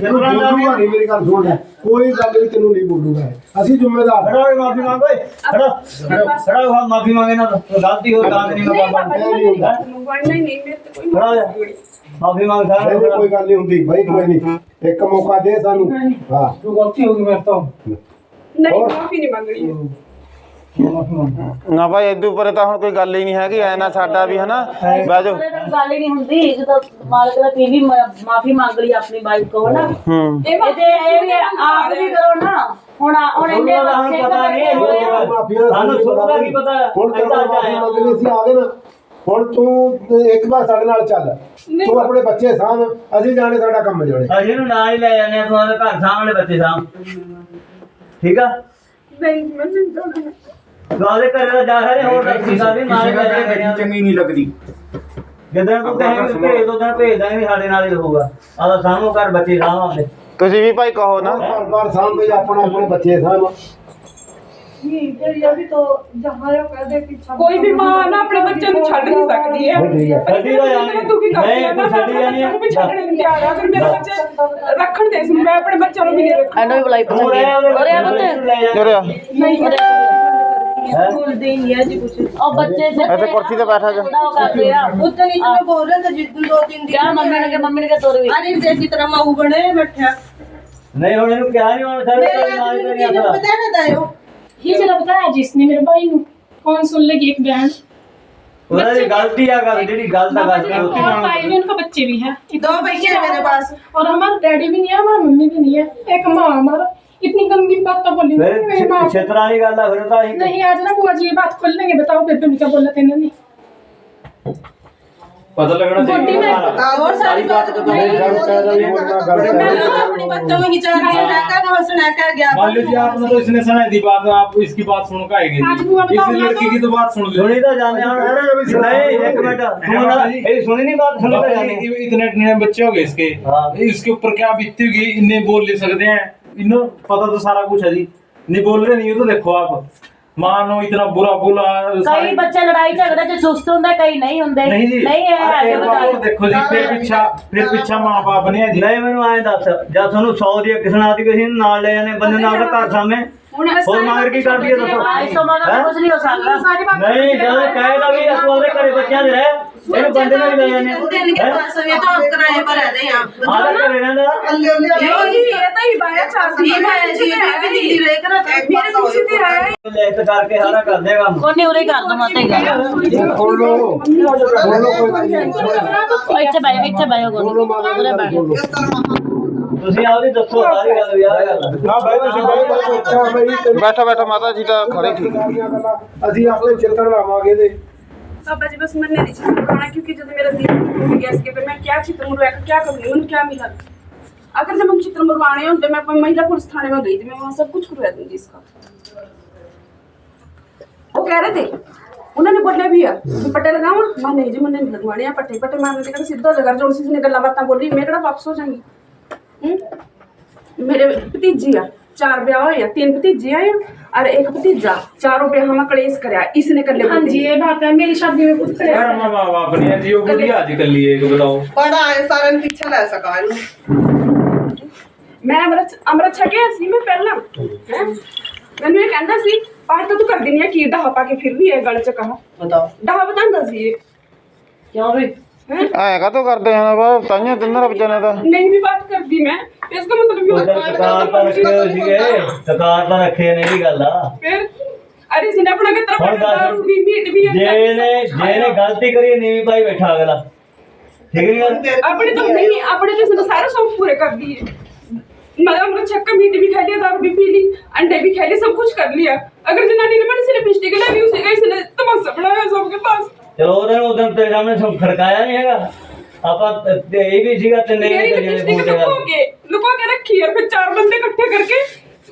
ਤੈਨੂੰ ਬੋਲੂਗਾ ਨਹੀਂ ਮੇਰੀ ਗੱਲ ਸੁਣ ਲੈ। ਕੋਈ ਗੱਲ ਵੀ ਤੈਨੂੰ ਨਹੀਂ ਬੋਲੂਗਾ ਇਹ। ਅਸੀਂ ਜ਼ਿੰਮੇਦਾਰ ਖੜਾ ਹੋ ਮਾਫੀ ਮੰਗ ਓਏ। ਖੜਾ ਖੜਾ ਹੋ ਮਾਫੀ ਮੰਗੇ ਨਾ। ਗਲਤੀ ਹੋ ਤਾਂ ਨਹੀਂ ਮੈਂ ਬਾਬਾ ਨਹੀਂ ਨਹੀਂ। ਮੇਰੇ ਤੇ ਕੋਈ ਖੜਾ ਹੋ ਜਾ ਮਾਫੀ ਮੰਗ ਨਹੀਂ ਨਹੀਂ, ਸਾਰਾ ਕੋਈ ਗੱਲ ਨਹੀਂ ਹੁੰਦੀ। ਬਾਈ ਕੋਈ ਨਹੀਂ। ਇੱਕ ਮੌਕਾ ਦੇ ਸਾਨੂੰ। ਹਾਂ। ਤੂੰ ਗਲਤੀ ਹੋ ਗਈ ਮੇਰੇ ਤੋਂ। ਨਹੀਂ ਨਾ ਭਾਈ ਇਦੋਂ ਉੱਪਰ ਤਾਂ ਹੁਣ ਕੋਈ ਗੱਲ ਹੀ ਨਹੀਂ ਹੈਗੀ ਐ ਨਾ ਸਾਡਾ ਵੀ ਹਨਾ ਬਹਿ ਜਾਓ। ਉਹਦੇ ਨਾਲ ਗੱਲ ਹੀ ਨਹੀਂ ਹੁੰਦੀ ਜਦੋਂ ਮਾਲਕ ਦਾ ਤੀ ਵੀ ਮਾਫੀ ਮੰਗ ਲਈ ਆਪਣੀ ਵਾਈਫ ਕੋਲ ਨਾ ਹੂੰ। ਤੇ ਇਹ ਵੀ ਆਪ ਵੀ ਕਰੋ ਨਾ ਹੁਣ ਹੁਣ ਇੰਨੇ ਬੱਚੇ ਪਤਾ ਨਹੀਂ ਸਾਨੂੰ ਸ਼ੁਰੂ ਦਾ ਕੀ ਪਤਾ ਹੁਣ ਤੈਨੂੰ ਮਾਫੀ ਮੰਗਣੀ ਸੀ ਆ ਗਏ ਨਾ। ਹੁਣ ਤੂੰ ਇੱਕ ਵਾਰ ਸਾਡੇ ਨਾਲ ਚੱਲ। ਤੂੰ ਆਪਣੇ ਬੱਚੇ ਸਾਂਭ ਅਸੀਂ ਜਾਣੇ ਸਾਡਾ ਕੰਮ ਜੋੜੇ ਅਜੇ ਨੂੰ ਨਾਲ ਹੀ ਲੈ ਜਾਂਦੇ ਆ ਤੂੰ ਆਪਣੇ ਘਰ ਸਾਹਮਣੇ ਬੱਚੇ ਸਾਹਮ ਠੀਕ ਆ? ਨਹੀਂ ਮੈਂ ਨਹੀਂ ਜਾਣਾ ਗਾਲੇ ਘਰੇ ਦਾ ਜਾ ਰਹੇ ਹੋਰ ਤਾਂ ਕਿਸੇ ਦਾ ਵੀ ਨਾਲ ਹੀ ਲੈ ਜਾਂਦੇ ਚੰਗੀ ਨਹੀਂ ਲੱਗਦੀ। ਜਦੋਂ ਤੂੰ ਕਹੇਂਗੇ ਭੇਜ ਦੋ ਦਿਨ ਭੇਜ ਦਾਂਗੇ ਸਾਡੇ ਨਾਲ ਹੀ ਰਹੂਗਾ। ਆਦਾ ਸਾਹਮਣੇ ਘਰ ਬੱਚੇ ਸਾਹਮਣੇ ਤੁਸੀਂ ਵੀ ਭਾਈ ਕਹੋ ਨਾ। ਬਾਰ ਬਾਰ ਕੇ ਆਪਣਾ ਆਪਣੇ ਬੱਚੇ ਸਾਂਭ। ਕੋਈ ਵੀ ਮਾਂ ਨਾ ਆਪਣੇ ਬੱਚੇ ਨੂੰ ਛੱਡ ਨਹੀਂ ਸਕਦੀ ਹੈ ਹੈ ਛੱਡੀ ਤਾਂ ਜਾਣੀ। ਤੂੰ ਕੀ ਕਰਦੀ ਹੈ ਤੂੰ ਛੱਡੀ ਜਾਣੀ ਮੈਨੂੰ ਵੀ ਛੱਡਣ ਨਹੀਂ ਤਿਆਰ ਆ ਅਗਰ ਮੇਰੇ ਬੱਚੇ ਰੱਖਣ ਦੇ ਸੀ ਮੈਂ ਆਪਣੇ ਬੱਚਿਆਂ ਨੂੰ ਵੀ ਨਹੀਂ ਰੱਖਣਾ। ਇਹਨੂੰ ਵੀ ਬੁਲਾਈ ਤੂੰ ਰਹਿ ਉਹਦੇ ਅਰੇ ਆ ਹੀ ਨਹੀਂ ਹੈ ਜੀ ਕੁਛ ਉਹ ਬੱਚੇ ਸੇ ਇੱਥੇ ਕੁਰਸੀ ਤੇ ਬੈਠਾ ਜਾ ਉਹ ਕਰਦੇ ਆ उतना ही तो मैं बोल रहा था जिस दिन दो तीन दिन ਕਿਆ ਮੰਮੀ ਨੇ ਕਿ ਮੰਮੀ ਨੇ ਕਿ ਤੋਰ ਵੀ अरे जैसी तरह माऊ बने बैठा ਨਹੀਂ ਹੁਣ ਇਹਨੂੰ ਕਿਹਾ ਨਹੀਂ ਹੁਣ ਸਾਰੇ मेरा ਨਾਲ ਹੀ मुझे ਨਹੀਂ पता है ना दायो ये जरा बताया जिसने मेरे भाई को कौन सुन लेगी एक बयान ਉਹਨਾਂ ਦੀ ਗਲਤੀ आ ਗੱਲ ਜਿਹੜੀ ਗਲਤ ਆ बाबा जी ਗੱਲ और भाई भी उनका बच्चे भी हैं दो बच्चे हैं मेरे पास और हमारा डैडी भी नहीं है हमारा मम्मी भी नहीं है एक माँ हमारा इतनी गंदी बात तो बोली ਫਿਰ मेरी माँ ਛੇਤਰਾਂ वाली ਗੱਲ ਆ ਫਿਰ ਤਾਂ ਅਸੀਂ नहीं आज ना बुआ जी ये बात खोल लेंगे बताओ बेबे ने क्या बोला था इन्होंने ਪਤਾ ਲੱਗਣਾ गोदी में और सारी बात ਨਹੀਂ ਗੱਲ ਕਹਿ ਰਹੀ ਹੁਣ ਨਾ ਗੱਲ मैं ਕਹਿ तो अपनी बच्चों में खिंचा रही है क्या हंसना क्या गया मान लीजिए आपने तो इसने सुनाई दी बात आप इसकी बात सुन के आएगी आज बुआ बताओ इस ना लड़की तो। की तो बात सुन ली ਸੁਣੀ ਤਾਂ ਜਾਂਦੇ ਹਾਂ ਨਹੀਂ ਇੱਕ ਮਿੰਟ ਸੁਣਨਾ ਇਹ ਸੁਣੀ ਨਹੀਂ ਬਾਤ ਸੁਣੀ ਤਾਂ ਜਾਂਦੇ ये इतने इतने बच्चे हो गए इसके हाँ। इसके ऊपर क्या बीतती होगी इन्हें बोल नहीं सकते हैं इन्हें पता तो सारा कुछ है जी नहीं बोल रहे नहीं हो तो देखो आप मानो इतना बुरा बोला ਕਈ सारी- ਬੱਚੇ ਲੜਾਈ ਝਗੜੇ ਚ ਸੁਸਤ ਹੁੰਦੇ ਕਈ ਨਹੀਂ ਹੁੰਦੇ नहीं जी ਨਹੀਂ ਇਹ आप ਹੈ एक बार और देखो जी फिर पीछा फिर पीछा माँ बाप ने जी ਨਹੀਂ ਮੈਨੂੰ ਐਂ ਦੱਸ ਜਦ ਤੁਹਾਨੂੰ 100 ਦੀ ਕਿਸਨਾ ਦੀ ਕਿਸੇ ਨੂੰ ਨਾਲ ਲੈ ਜਾਂਦੇ ਬੰਦੇ ਨਾਲ ਦਾ ਘਰ ਸਾਹਮਣੇ ਹੋਰ ਮਗਰ ਕੀ ਕਰਦੀ ਹੈ ਦੱਸੋ ਆਜ ਤੋਂ ਮਗਰ ਹੈਂ? ਕੁਝ ਨਹੀਂ ਹੋ ਸਕਦਾ सारी बात ਨਹੀਂ ਜਦੋਂ ਕਹੇਗਾ ਵੀ ਤੂੰ ਉਹਦੇ ਘਰੇ ਬੱਚਿਆਂ ਦੇ ਰਹਿ ਇਹਨੂੰ ਬੰਦੇ ਨਾਲ ਹੀ ਲੈ ਜਾਂਦੇ दिन के पास में तो हम किराए पर रहते हैं यहाँ ਆਦਾ ਘਰੇ ਰਹਿੰਦਾ यो जी ये तो ही बाया चार ठीक है जी मैं भी दिल्ली रह कर मेरे पीछे से आया ਲਿਖਤ ਕਰਕੇ ਸਾਰਾ ਕਰ ਦੇਗਾ ਕੋਨੇ ਉਰੇ ਕਰ ਦੋ ਮਾਤੇ ਗੱਲ ਸੁਣ ਲਓ ਸੁਣ ਲਓ ਕੋਈ ਗੱਲ ਨਹੀਂ ਉਹ ਇੱਥੇ ਬੈਠੋ ਇੱਥੇ ਬੈਠੋ ਬੋਲੋ ਕੋਨੇ ਮਾਤਾ ਉਰੇ ਜੀ, ਬੈਠੋ ਬੋਲੋ ਤੁਸੀਂ ਆਪਦੀ ਦੱਸੋ ਸਾਰੀ ਗੱਲ ਯਾਰ ਗੱਲ ਨਾ ਭਾਈ ਤੁਸੀਂ ਬਾਈ ਅੱਛਾ ਬਈ ਤੈਨੂੰ ਬੈਠੋ ਬੈਠੋ ਮਾਤਾ ਜੀ ਤਾਂ ਖੜੇ ਠੀਕ ਸਾਰੀਆਂ ਗੱਲਾਂ ਅਸੀਂ ਆਪਣੇ ਚਿੰਤਨ ਲਾਵਾਂਗੇ ਤੇ पापा जी बस मन नहीं चित्र बनाना क्योंकि जब मेरा दिल टूट गया इसके पे मैं क्या चित्र मुरवाया क्या करूँगी उन्हें क्या मिला अगर जब हम चित्र मुरवाने होते मैं अपने महिला पुलिस थाने में गई थी मैं वहाँ सब कुछ करवा दूंगी इसका वो कह रहे थे उन्होंने बोले भी है कि पट्टे लगावा मैं नहीं जी मैंने नहीं लगवाने हैं पट्टे पट्टे मारने के सीधा जगह जो उसी ने गल्ला बातें बोली मैं कड़ा वापस हो जाएंगी हम्म? हम्म? मेरे भतीजिया चार ब्याह होया तीन भतीजिया है और एक भतीजा चारों पे हम कलेस कर इसने कर लिया हाँ जी ये बात है मेरी शादी में कुछ कलेश अरे माँ बाप ने जी वो बुढ़िया आज कर लिए को बताओ। पढ़ा है सारे ने पीछे ला सका मैं अमृत अमृत छके सी में पहला। हैं? मैंने ये कहना सी पाठ तो तू कर देनी है की डहा पा के फिर भी ये गल च कहा। बताओ। डहा बता दस ये। क्या भाई ਹੈਂ? ਐ ਕਾਤੋਂ ਕਰਦੇ ਹਨ ਬਾ ਤਾਈਆਂ ਤਿੰਨਾਂ ਬੱਚਿਆਂ ਨੇ ਤਾਂ ਨਹੀਂ ਵੀ ਬਾਤ ਕਰਦੀ ਮੈਂ ਇਸ ਦਾ ਮਤਲਬ ਇਹ ਉਧਰ ਦੁਕਾਨ ਤਾਂ ਰੱਖੇ ਹੋਏ ਸੀਗੇ ਦੁਕਾਨ ਤਾਂ ਰੱਖੇ ਨੇ ਵੀ ਗੱਲ ਆ ਫਿਰ ਅਰੇ ਸੀ ਨੇ ਆਪਣਾ ਕਿਤਰਾ ਹੁਣ ਪਟਾ ਦੱਸ। ਦਾਰੂ ਵੀ ਮੀਟ ਵੀ ਜੇ ਨੇ ਜੇ ਨੇ ਗਲਤੀ ਕਰੀ ਨੀਵੀਂ ਪਾਈ ਬੈਠਾ ਅਗਲਾ ਠੀਕ ਨਹੀਂ ਗੱਲ ਆਪਣੇ ਤਾਂ ਨਹੀਂ ਆਪਣੇ ਤੇ ਸਾਨੂੰ ਸਾਰੇ ਸ਼ੌਕ ਪੂਰੇ ਕਰਦੀ ਹੈ मतलब हमने छक्का मीट भी खा लिया दारू भी पी ली अंडे भी खा लिए सब कुछ कर लिया अगर जनानी ने मैंने सिर्फ लिपस्टिक लाई उसी का इसने तमाशा बनाया सबके पास ਚਲੋ ਉਹਦੇ ਉਦੋਂ ਤੇਰਾ ਮੈਂ ਸਭ ਖੜਕਾਇਆ ਨਹੀਂ ਹੈਗਾ। ਆਪਾਂ ਇਹ ਵੀ ਸੀਗਾ ਤੇ ਨਹੀਂ ਤੇ ਜਿਹੜੇ ਬੂਟੇ ਦਾ ਲੁਕੋ ਕੇ ਰੱਖੀ ਹੈ ਫਿਰ ਚਾਰ ਬੰਦੇ ਇਕੱਠੇ ਕਰਕੇ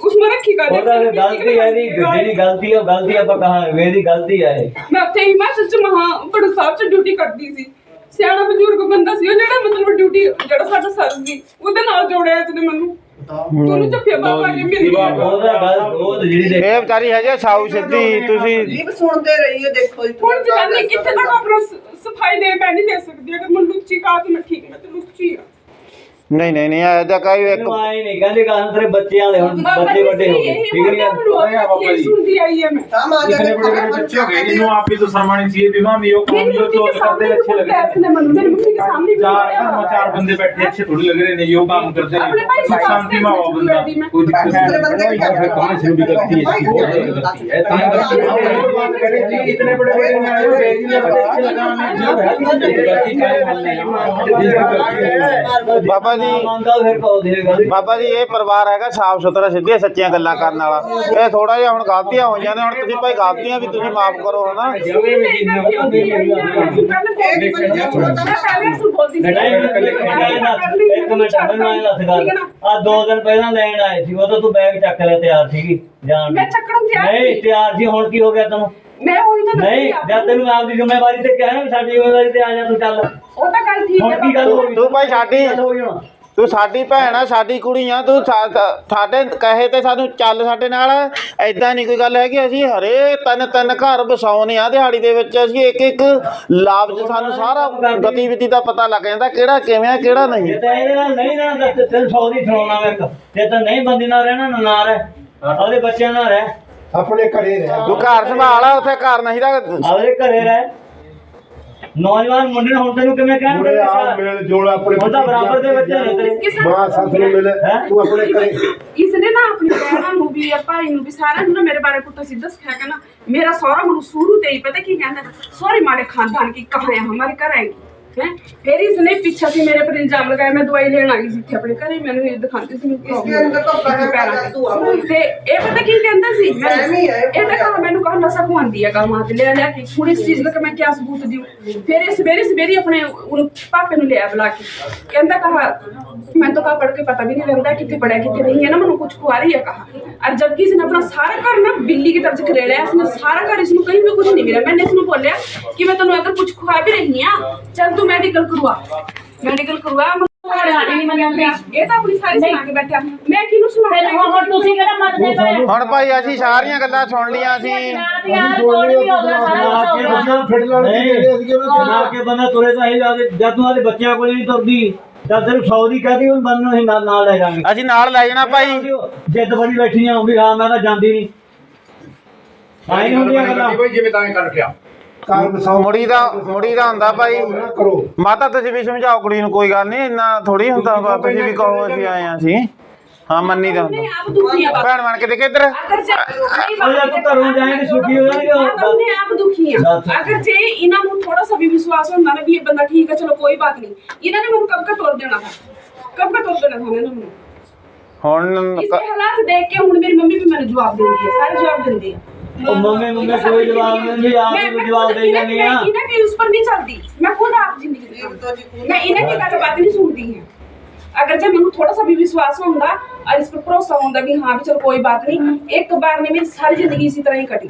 ਉਸ ਨੂੰ ਰੱਖੀ ਕਰ ਉਹਦਾ ਗਲਤੀ ਹੈ ਨਹੀਂ ਜਿਹੜੀ ਗਲਤੀ ਹੈ ਗਲਤੀ ਆਪਾਂ ਕਹਾਂਗੇ ਮੇਰੀ ਗਲਤੀ ਹੈ ਮੈਂ ਉੱਥੇ ਹਿਮਾਚਲ ਚ ਮਹਾ ਪੜੂ ਸਾਹਿਬ ਚ ਡਿਊਟੀ ਕਰਦੀ ਸੀ। ਸਿਆਣਾ ਬਜ਼ੁਰਗ ਬੰਦਾ ਸੀ ਉਹ ਜਿਹੜਾ ਮਤਲਬ ਡਿਊਟੀ ਜਿਹੜਾ ਸਾਡਾ ਸਰ ਸੀ ਉਹਦੇ ਨਾਲ ਜੋੜਿਆ ਤੂੰ ਮੈਨੂੰ। ਤੁਹਾਨੂੰ ਚੱਪਿਆ ਬਾਬਾ ਜੀ ਮੇਰੀ ਉਹਦਾ ਗੱਲ ਉਹ ਜਿਹੜੀ ਦੇ ਇਹ ਵਿਚਾਰੀ ਹਜੇ ਸਾਊ ਸਿੱਧੀ ਤੁਸੀਂ ਜੀ ਸੁਣਦੇ ਰਹੀਏ ਦੇਖੋ ਜੀ। ਹੁਣ ਜਨਾਨੀ ਕਿੱਥੇ ਤੱਕ ਆਪਣਾ ਨਹੀਂ ਨਹੀਂ ਨਹੀਂ ਐ ਤਾਂ ਕਈ ਇੱਕ ਤੈਨੂੰ ਆਏ ਨਹੀਂ ਕਹਿੰਦੇ ਕਹਾਂ ਤੇਰੇ ਬੱਚਿਆਂ ਦੇ ਹੁਣ ਬੱਚੇ ਵੱਡੇ ਹੋ ਗਏ ਠੀਕ ਨਹੀਂ ਗੱਲ ਬਾਬਾ ਜੀ ਸੁਣਦੀ ਆਈ ਹੈ मैं हम आ इतने बड़े बड़े बच्चे हो गए इन्हों आप भी तो शर्मानी चाहिए विवाह में यो कौन मेरी जो मम्मी जो के करते सामने हैं, अच्छे तो लग रहे हैं अपने मन मेरी मम्मी के सामने भी चार बोला। हम चार बंदे बैठे अच्छे थोड़ी लग रहे हैं यो काम करते हैं अपने भाई से बात शांति में आओ करने बंदा की मैं- कोई दिक्कत दूसरे बंदे नहीं क्या है कहाँ से भी गलती है इसकी बहुत बड़ी गलती है इतने बड़े बात करें जी इतने बड़े बड़े में आए हो बेजी ने अच्छे लगा हमें जो है गलती क्या है हमने जिसकी गलती है ਬਾਬਾ ਜੀ। ਮੰਨਦਾ ਫਿਰ ਕਹੋ ਦੇਗਾ ਬਾਬਾ ਜੀ ਇਹ ਪਰਿਵਾਰ ਹੈਗਾ ਸਾਫ਼ ਸੁਥਰਾ ਸਿੱਧੀਆਂ ਸੱਚੀਆਂ ਗੱਲਾਂ ਕਰਨ ਵਾਲਾ। ਇਹ ਥੋੜਾ ਜਿਹਾ ਹੁਣ ਗਲਤੀਆਂ ਹੋਈਆਂ ਨੇ ਹੁਣ ਤੁਸੀਂ ਭਾਈ ਗਲਤੀਆਂ ਵੀ ਤੁਸੀਂ ਮਾਫ ਕਰੋ ਹਨਾ? ਇੱਕ ਮਿੰਟ ਮੈਨੂੰ ਆਏ ਦੱਸ ਗੱਲ ਆ ਦੋ ਦਿਨ ਪਹਿਲਾਂ ਲੈਣ ਆਏ ਸੀ ਉਦੋਂ ਤੂੰ ਬੈਗ ਚੱਕ ਲਿਆ ਤਿਆਰ ਸੀਗੀ ਜਾਣ ਮੈਂ ਚੱਕਣ ਤਿਆਰ ਨਹੀਂ ਸੀ। ਤਿਆਰ ਸੀ ਹੁਣ ਕੀ ਹੋ ਗਿਆ ਤੈਨੂੰ? ਮੈਂ ਉਹੀ ਤਾਂ ਦੱਸੀ ਨਹੀਂ ਆ। ਜਦ ਤੈਨੂੰ ਆਪਦੀ ਜ਼ਿੰਮੇਵਾਰੀ ਤੇ ਕਿਹਾ ਨਾ ਵੀ ਸਾਡੀ ਜ਼ਿੰਮੇਵਾਰੀ ਤੇ ਆ ਜਾ ਤੂੰ ਚੱਲ। ਉਹ ਤਾਂ ਗੱਲ ਠੀਕ ਹੁਣ ਹੈ ਕੀ ਗੱਲ ਹੋ ਗਈ? ਤੂੰ ਭਾਈ ਸਾਡੀ ਗੱਲ ਹੋ ਗਈ ਹੁਣ? ਤੂੰ ਸਾਡੀ ਭੈਣ ਆ ਸਾਡੀ ਕੁੜੀ ਆ ਤੂੰ ਸਾ- ਸਾ- ਸਾਡੇ ਕਹੇ ਤੇ ਸਾਨੂੰ ਚੱਲ ਸਾਡੇ ਨਾਲ। ਐਦਾਂ ਨਹੀਂ ਕੋਈ ਗੱਲ ਹੈਗੀ ਅਸੀਂ ਹਰੇ ਤਿੰਨ ਤਿੰਨ ਘਰ ਵਸਾਉਨੇ ਆ ਦਿਹਾੜੀ ਦੇ ਵਿੱਚ। ਅਸੀਂ ਇੱਕ ਇੱਕ ਲਾਭਜ ਸਾਨੂੰ ਸਾਰਾ ਗਤੀਵਿਧੀ ਦਾ ਪਤਾ ਲੱਗ ਜਾਂਦਾ ਕਿਹੜਾ ਕਿਵੇਂ ਆ ਕਿਹੜਾ ਨਹੀਂ। ਜੇ ਤਾਂ ਇਹਦੇ ਨਾਲ ਨਹੀਂ ਰਹਿਣਾ ਤਾਂ ਤੈਨੂੰ ਸੌ ਦੀ ਸੁਣਾਉਣਾ ਮੈਂ ਇੱਕ। ਜੇ ਤਾਂ ਨਹੀਂ ਬੰਦੀ ਨਾਲ ਰਹਿਣਾ ਨਾ ਨਾ ਰਹਿ। ਆਪਦੇ ਬੱਚਿਆਂ ਨਾਲ ਰਹਿ। ਆਪਣੇ ਘਰੇ ਰਹਿ। ਤੂੰ ਘਰ ਸੰਭਾਲ ਆ ਉੱਥੇ ਘਰ ਨਹੀਂ ਰੱਖ ਆਪਦੇ ਘਰੇ ਰਹਿ। ਨੌਜਵਾਨ ਮੁੰਡੇ ਨੂੰ ਹੁਣ ਤੈਨੂੰ ਕਿਵੇਂ ਕਹਿਣ ਮੁੰਡੇ ਆ ਦੇ ਮਿਲ ਆਪਣੇ ਉਹਦਾ ਬਰਾਬਰ ਦੇ ਬੱਚੇ ਨੇ। ਤੇਰੇ ਮਾਂ ਸੱਸ ਨੂੰ ਮਿਲ ਤੂੰ ਆਪਣੇ ਘਰੇ। ਇਸ ਨੇ ਨਾ ਆਪਣੀ ਭੈਣਾਂ ਨੂੰ ਵੀ ਆ ਭਾਈ ਵੀ ਸਾਰਿਆਂ ਨੂੰ ਮੇਰੇ ਬਾਰੇ ਪੁੱਤ ਸਿੱਧਾ ਸਿਖਾਇਆ ਕਹਿੰਦਾ ਮੇਰਾ ਸਹੁਰਾ ਮੈਨੂੰ ਸ਼ੁਰੂ ਤੇ ਹੀ ਪਤਾ ਕੀ ਕਹਿੰਦਾ ਸਹੁਰੇ ਮਾਰੇ ਖਾਨਦਾਨ ਕੀ ਕਹਾਣੀ ਹਮਾਰੇ ਘਰ ਆਏਗੀ। घर आएगी है फिर इसने पीछे से मेरे पर इल्जाम लगाया मैं दवाई लेने आई ਸੀ ਆਪਣੇ ਘਰੇ ਮੈਨੂੰ ਇਹ ਦਿਖਾਉਂਦੀ ਸੀ ਮੈਨੂੰ इसके अंदर तो बड़ा बड़ा धुआं बोल ਤੇ ਇਹ ਪਤਾ ਕੀ ਕਹਿੰਦਾ ਸੀ ਮੈਂ ਐਵੇਂ ਹੀ ਹੈ, ਇਹ ਤਾਂ ਕਹਾ ਮੈਨੂੰ ਕਹਾ ਨਸ਼ਾ ਖਵਾਉਂਦੀ ਹੈ ਗਾ ਮਾਂ ਤੇ ਲੈ ਲਿਆ ਕੇ ਹੁਣ ਇਸ ਚੀਜ਼ ਦਾ ਕਿ ਮੈਂ ਕਿਆ ਸਬੂਤ ਦਿਉ ਫਿਰ ਇਹ ਸਵੇਰੇ ਸਵੇਰੇ ਆਪਣੇ ਉਹਨੂੰ ਪਾਪੇ ਨੂੰ ਲਿਆ ਬੁਲਾ ਕੇ ਕਹਿੰਦਾ ਕਹਾ मैं तो कहा पढ़ के पता भी नहीं लगता है कितने पढ़ा कितने नहीं है ना मैंने कुछ खुआ रही है कहा और जबकि इसने अपना सारा घर ना बिल्ली की तरफ से खले लिया इसने सारा घर इसमें कहीं भी कुछ नहीं मिला मैंने इसमें बोलिया कि मैं तेन अगर कुछ खुआ भी रही हाँ चल तू ਤੂੰ ਮੈਡੀਕਲ ਕਰਵਾ। ਮੈਡੀਕਲ ਕਰਵਾ ਹੁਣ ਭਾਈ ਅਸੀਂ ਸਾਰੀਆਂ ਗੱਲਾਂ ਸੁਣ ਲੀਆਂ ਅਸੀਂ ਨਾਲ ਲੈ ਅਸੀਂ ਨਾਲ ਲੈ ਜਾਣਾ ਭਾਈ। ਜਿੱਦ ਬੜੀ ਬੈਠੀਆਂ ਹੋਊਗੀ ਹਾਂ ਮੈਂ ਜਾਂਦੀ ਨਹੀਂ ਆਈ ਹੁੰਦੀਆਂ ਗੱਲਾਂ ਜਿਵੇਂ ਤਾਂ ਕਰ ਰੱਖਿਆ ਮੁੜੀ ਦਾ ਮੁੜੀ ਦਾ ਹੁੰਦਾ ਭਾਈ ਨਾ ਕਰੋ ਮਾਤਾ ਤੁਸੀਂ ਵੀ ਸਮਝਾਓ ਕੁੜੀ ਨੂੰ ਕੋਈ ਗੱਲ ਨਹੀਂ ਇੰਨਾ ਥੋੜੀ ਹੁੰਦਾ ਵਾ ਤੁਸੀਂ ਵੀ ਕਹੋ ਅਸੀਂ ਆਏ ਆ ਅਸੀਂ ਹਾਂ ਮੰਨੀ ਦਾ अपने ਹੁੰਦਾ आप दुखी है ਭੈਣ ਬਣ ਕੇ ਦੇਖੇ ਇੱਧਰ अगर जे ਉਹ ਜਦ ਤੂੰ ਘਰੋਂ ਜਾਏਂਗੀ ਸੁਖੀ ਹੋ ਜਾਏਗੀ ਉਹ आप अपने आप दुखी है बस। अगर जे इन्हों ਨੂੰ थोड़ा सा भी विश्वास होता ना भी ये बंदा ठीक है चलो कोई बात नहीं इन्होंने ਮੈਨੂੰ कब का तोड़ देना था कब का तोड़ देना था इन्होंने ਮੈਨੂੰ ਹੁਣ इसके हालात देख के ਹੁਣ ਮੇਰੀ ਮੰਮੀ ਵੀ ਮੈਨੂੰ ਜਵਾਬ ਦਿੰਦੀ ਹੈ ਸਾਰੇ ਜਵਾਬ ਦਿੰਦੇ ਆ ਉਹ ਮੰਮੀ ਮੰਮੀ ਕੋਈ ਜਵਾਬ ਨਹੀਂ ਦਿੰਦੀ ਆਪ मैं- ਨੂੰ मैं ਜਵਾਬ खुद ਦੇ इन्हें- ਜਾਂਦੀ ਆ मैं इन्हें भी उस पर नहीं चलती मैं खुद आप जिंदगी एक तो जी खुद- मैं इन्हें की गल बात नहीं सुनती है अगर जब मैंने थोड़ा सा भी विश्वास होगा और इस पर भरोसा होगा भी हाँ भी चलो कोई बात नहीं एक बार में मेरी सारी जिंदगी इसी तरह ही कटी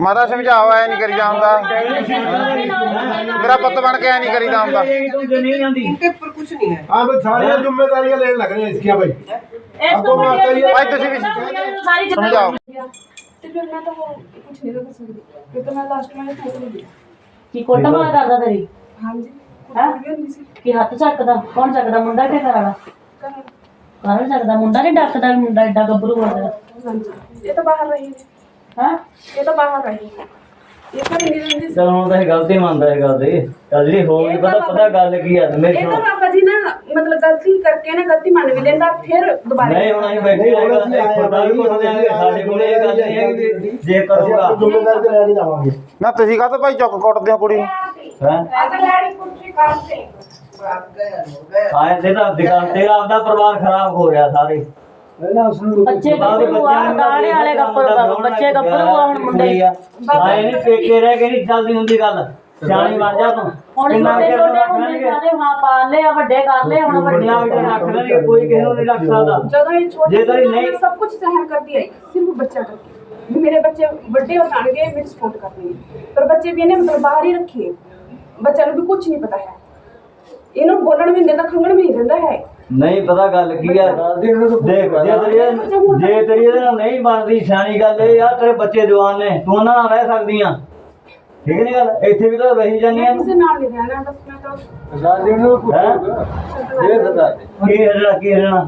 ਮਾਤਾ ਸਮਝਾਓ ਐ ਨਹੀਂ ਕਰੀਦਾ ਹੁੰਦਾ ਮੇਰਾ ਪੁੱਤ ਬਣ ਕੇ ਐ ਨਹੀਂ ਕਰੀਦਾ ਹੁੰਦਾ ਤੂੰ ਜੇ ਨਹੀਂ ਜਾਂਦੀ इनके ऊपर कुछ नहीं है हाँ बस सारी जिम्मेदारियां लेने लग रहे हैं इसकी भाई ਇਸ ਆਪੋ ਤੋਂ ਮਾਤਾ ਜੀ- ਭਾਈ ਤੁਸੀਂ ਵੀ ਸਾਰੀ ਸਮਝਾਓ ਤੇ ਫਿਰ ਮੈਂ ਤਾਂ ਹੋਰ ਕੁਝ ਨਹੀਂ ਕਰ ਸਕਦੀ ਫਿਰ ਤਾਂ ਮੈਂ ਲਾਸਟ ਮੈਂ ਫੋਨ ਨਹੀਂ ਦਿਆ ਕੀ ਕੁੱਟ ਮਾਰ ਕਰਦਾ ਤੇਰੀ ਹਾਂਜੀ ਹੈਂ? ਕੁਝ ਨਹੀਂ ਸੀ ਕੀ ਹੱਥ ਚੱਕਦਾ ਕੌਣ ਚੱਕਦਾ ਮੁੰਡਾ ਕਿ ਘਰ ਵਾਲਾ ਘਰ- ਘਰ ਚੱਕਦਾ ਮੁੰਡਾ ਨਹੀਂ ਡੱਕਦਾ ਵੀ ਮੁੰਡਾ ਏਡਾ ਗੱਭਰੂ ਹੋ ਗਿਆ ਹਾਂਜੀ ਇਹ ਤਾਂ ਬਾਹਰ ਰਹੀ ਨੇ ਇਹ ਤਾਂ ਬਾਹਰ ਰਹੀ ਇਹ ਤਾਂ ਗਲਤੀ ਮੰਨਦਾ ਇਹ ਗੱਲ ਦੀ। ਜਿਹੜੀ ਹੋ ਗਈ ਪਤਾ ਪਤਾ ਗੱਲ ਕੀ ਆ ਮੇਰੇ ਇਹ ਤਾਂ ਬਾਬਾ ਜੀ ਨਾ ਮਤਲਬ ਗਲਤੀ ਕਰਕੇ ਨਾ ਗਲਤੀ ਮੰਨ ਵੀ ਲੈਂਦਾ ਫਿਰ ਦੁਬਾਰਾ ਨਹੀਂ ਹੁਣ ਅਸੀਂ ਬੈਠੇ ਰਹੇਗਾ ਪਤਾ ਵੀ ਕੋਈ ਨਹੀਂ ਸਾਡੇ ਕੋਲ ਇਹ ਗੱਲ ਨਹੀਂ ਹੈ ਕਿ ਜੇ ਕਰੂਗਾ। ਜ਼ਿੰਮੇਵਾਰ ਤੇ ਲੈ ਜਾਵਾਂਗੇ। ਨਾ ਤੁਸੀਂ ਕਾਹਤੋਂ ਭਾਈ ਚੁੱਕ ਕੁੱਟਦੇ ਹੋ ਕੁੜੀ ਨੂੰ? ਹੈ? ਅਗਲਾੜੀ ਕੁਛ ਕੰਮ ਤੇ। ਆਏ ਤੇ ਤਾਂ ਦਿਖਾ ਤੇਰਾ ਆਪਦਾ ਪਰਿਵਾਰ ਖਰਾਬ ਹੋ ਰਿਹਾ ਸਾਰੇ। ਬੱਚੇ ਨੂੰ ਮੇਰੇ ਬੱਚੇ ਵੱਡੇ ਹੋ ਜਾਣਗੇ ਪਰ ਬੱਚੇ ਵੀ ਇਹਨੇ ਬਾਹਰ ਹੀ ਰੱਖੇ। ਬੱਚਿਆਂ ਨੂੰ ਵੀ ਕੁਝ ਨਹੀਂ ਪਤਾ ਹੈ। ਇਹਨੂੰ ਬੋਲਣ ਵੀ ਦਿੰਦਾ ਖੰਗਣ ਵੀ ਨਹੀਂ ਦਿੰਦਾ ਹੈ। ਨਹੀਂ ਪਤਾ ਗੱਲ ਕੀ ਹੈ ਦੇਖ ਜੇ ਤੇਰੀ ਇਹ- ਜੇ ਤੇਰੀ ਇਹਦੇ ਨਾਲ ਨਹੀਂ ਬਣਦੀ ਸਿਆਣੀ ਗੱਲ ਇਹ ਆ ਤੇਰੇ ਬੱਚੇ ਜਵਾਨ ਨੇ ਤੂੰ ਉਹਨਾਂ ਨਾਲ ਰਹਿ ਸਕਦੀ ਆ ਠੀਕ ਨਹੀਂ ਗੱਲ? ਇੱਥੇ ਵੀ ਤਾਂ ਰਹੀ ਜਾਂਦੀ ਆ ਕਿਸੇ ਨਾਲ ਨਹੀਂ ਰਹਿਣਾ ਬਸ ਮੈਂ ਤਾਂ ਹੈ? ਕੀ ਹਰਣਾ ਕੀ ਹਰਣਾ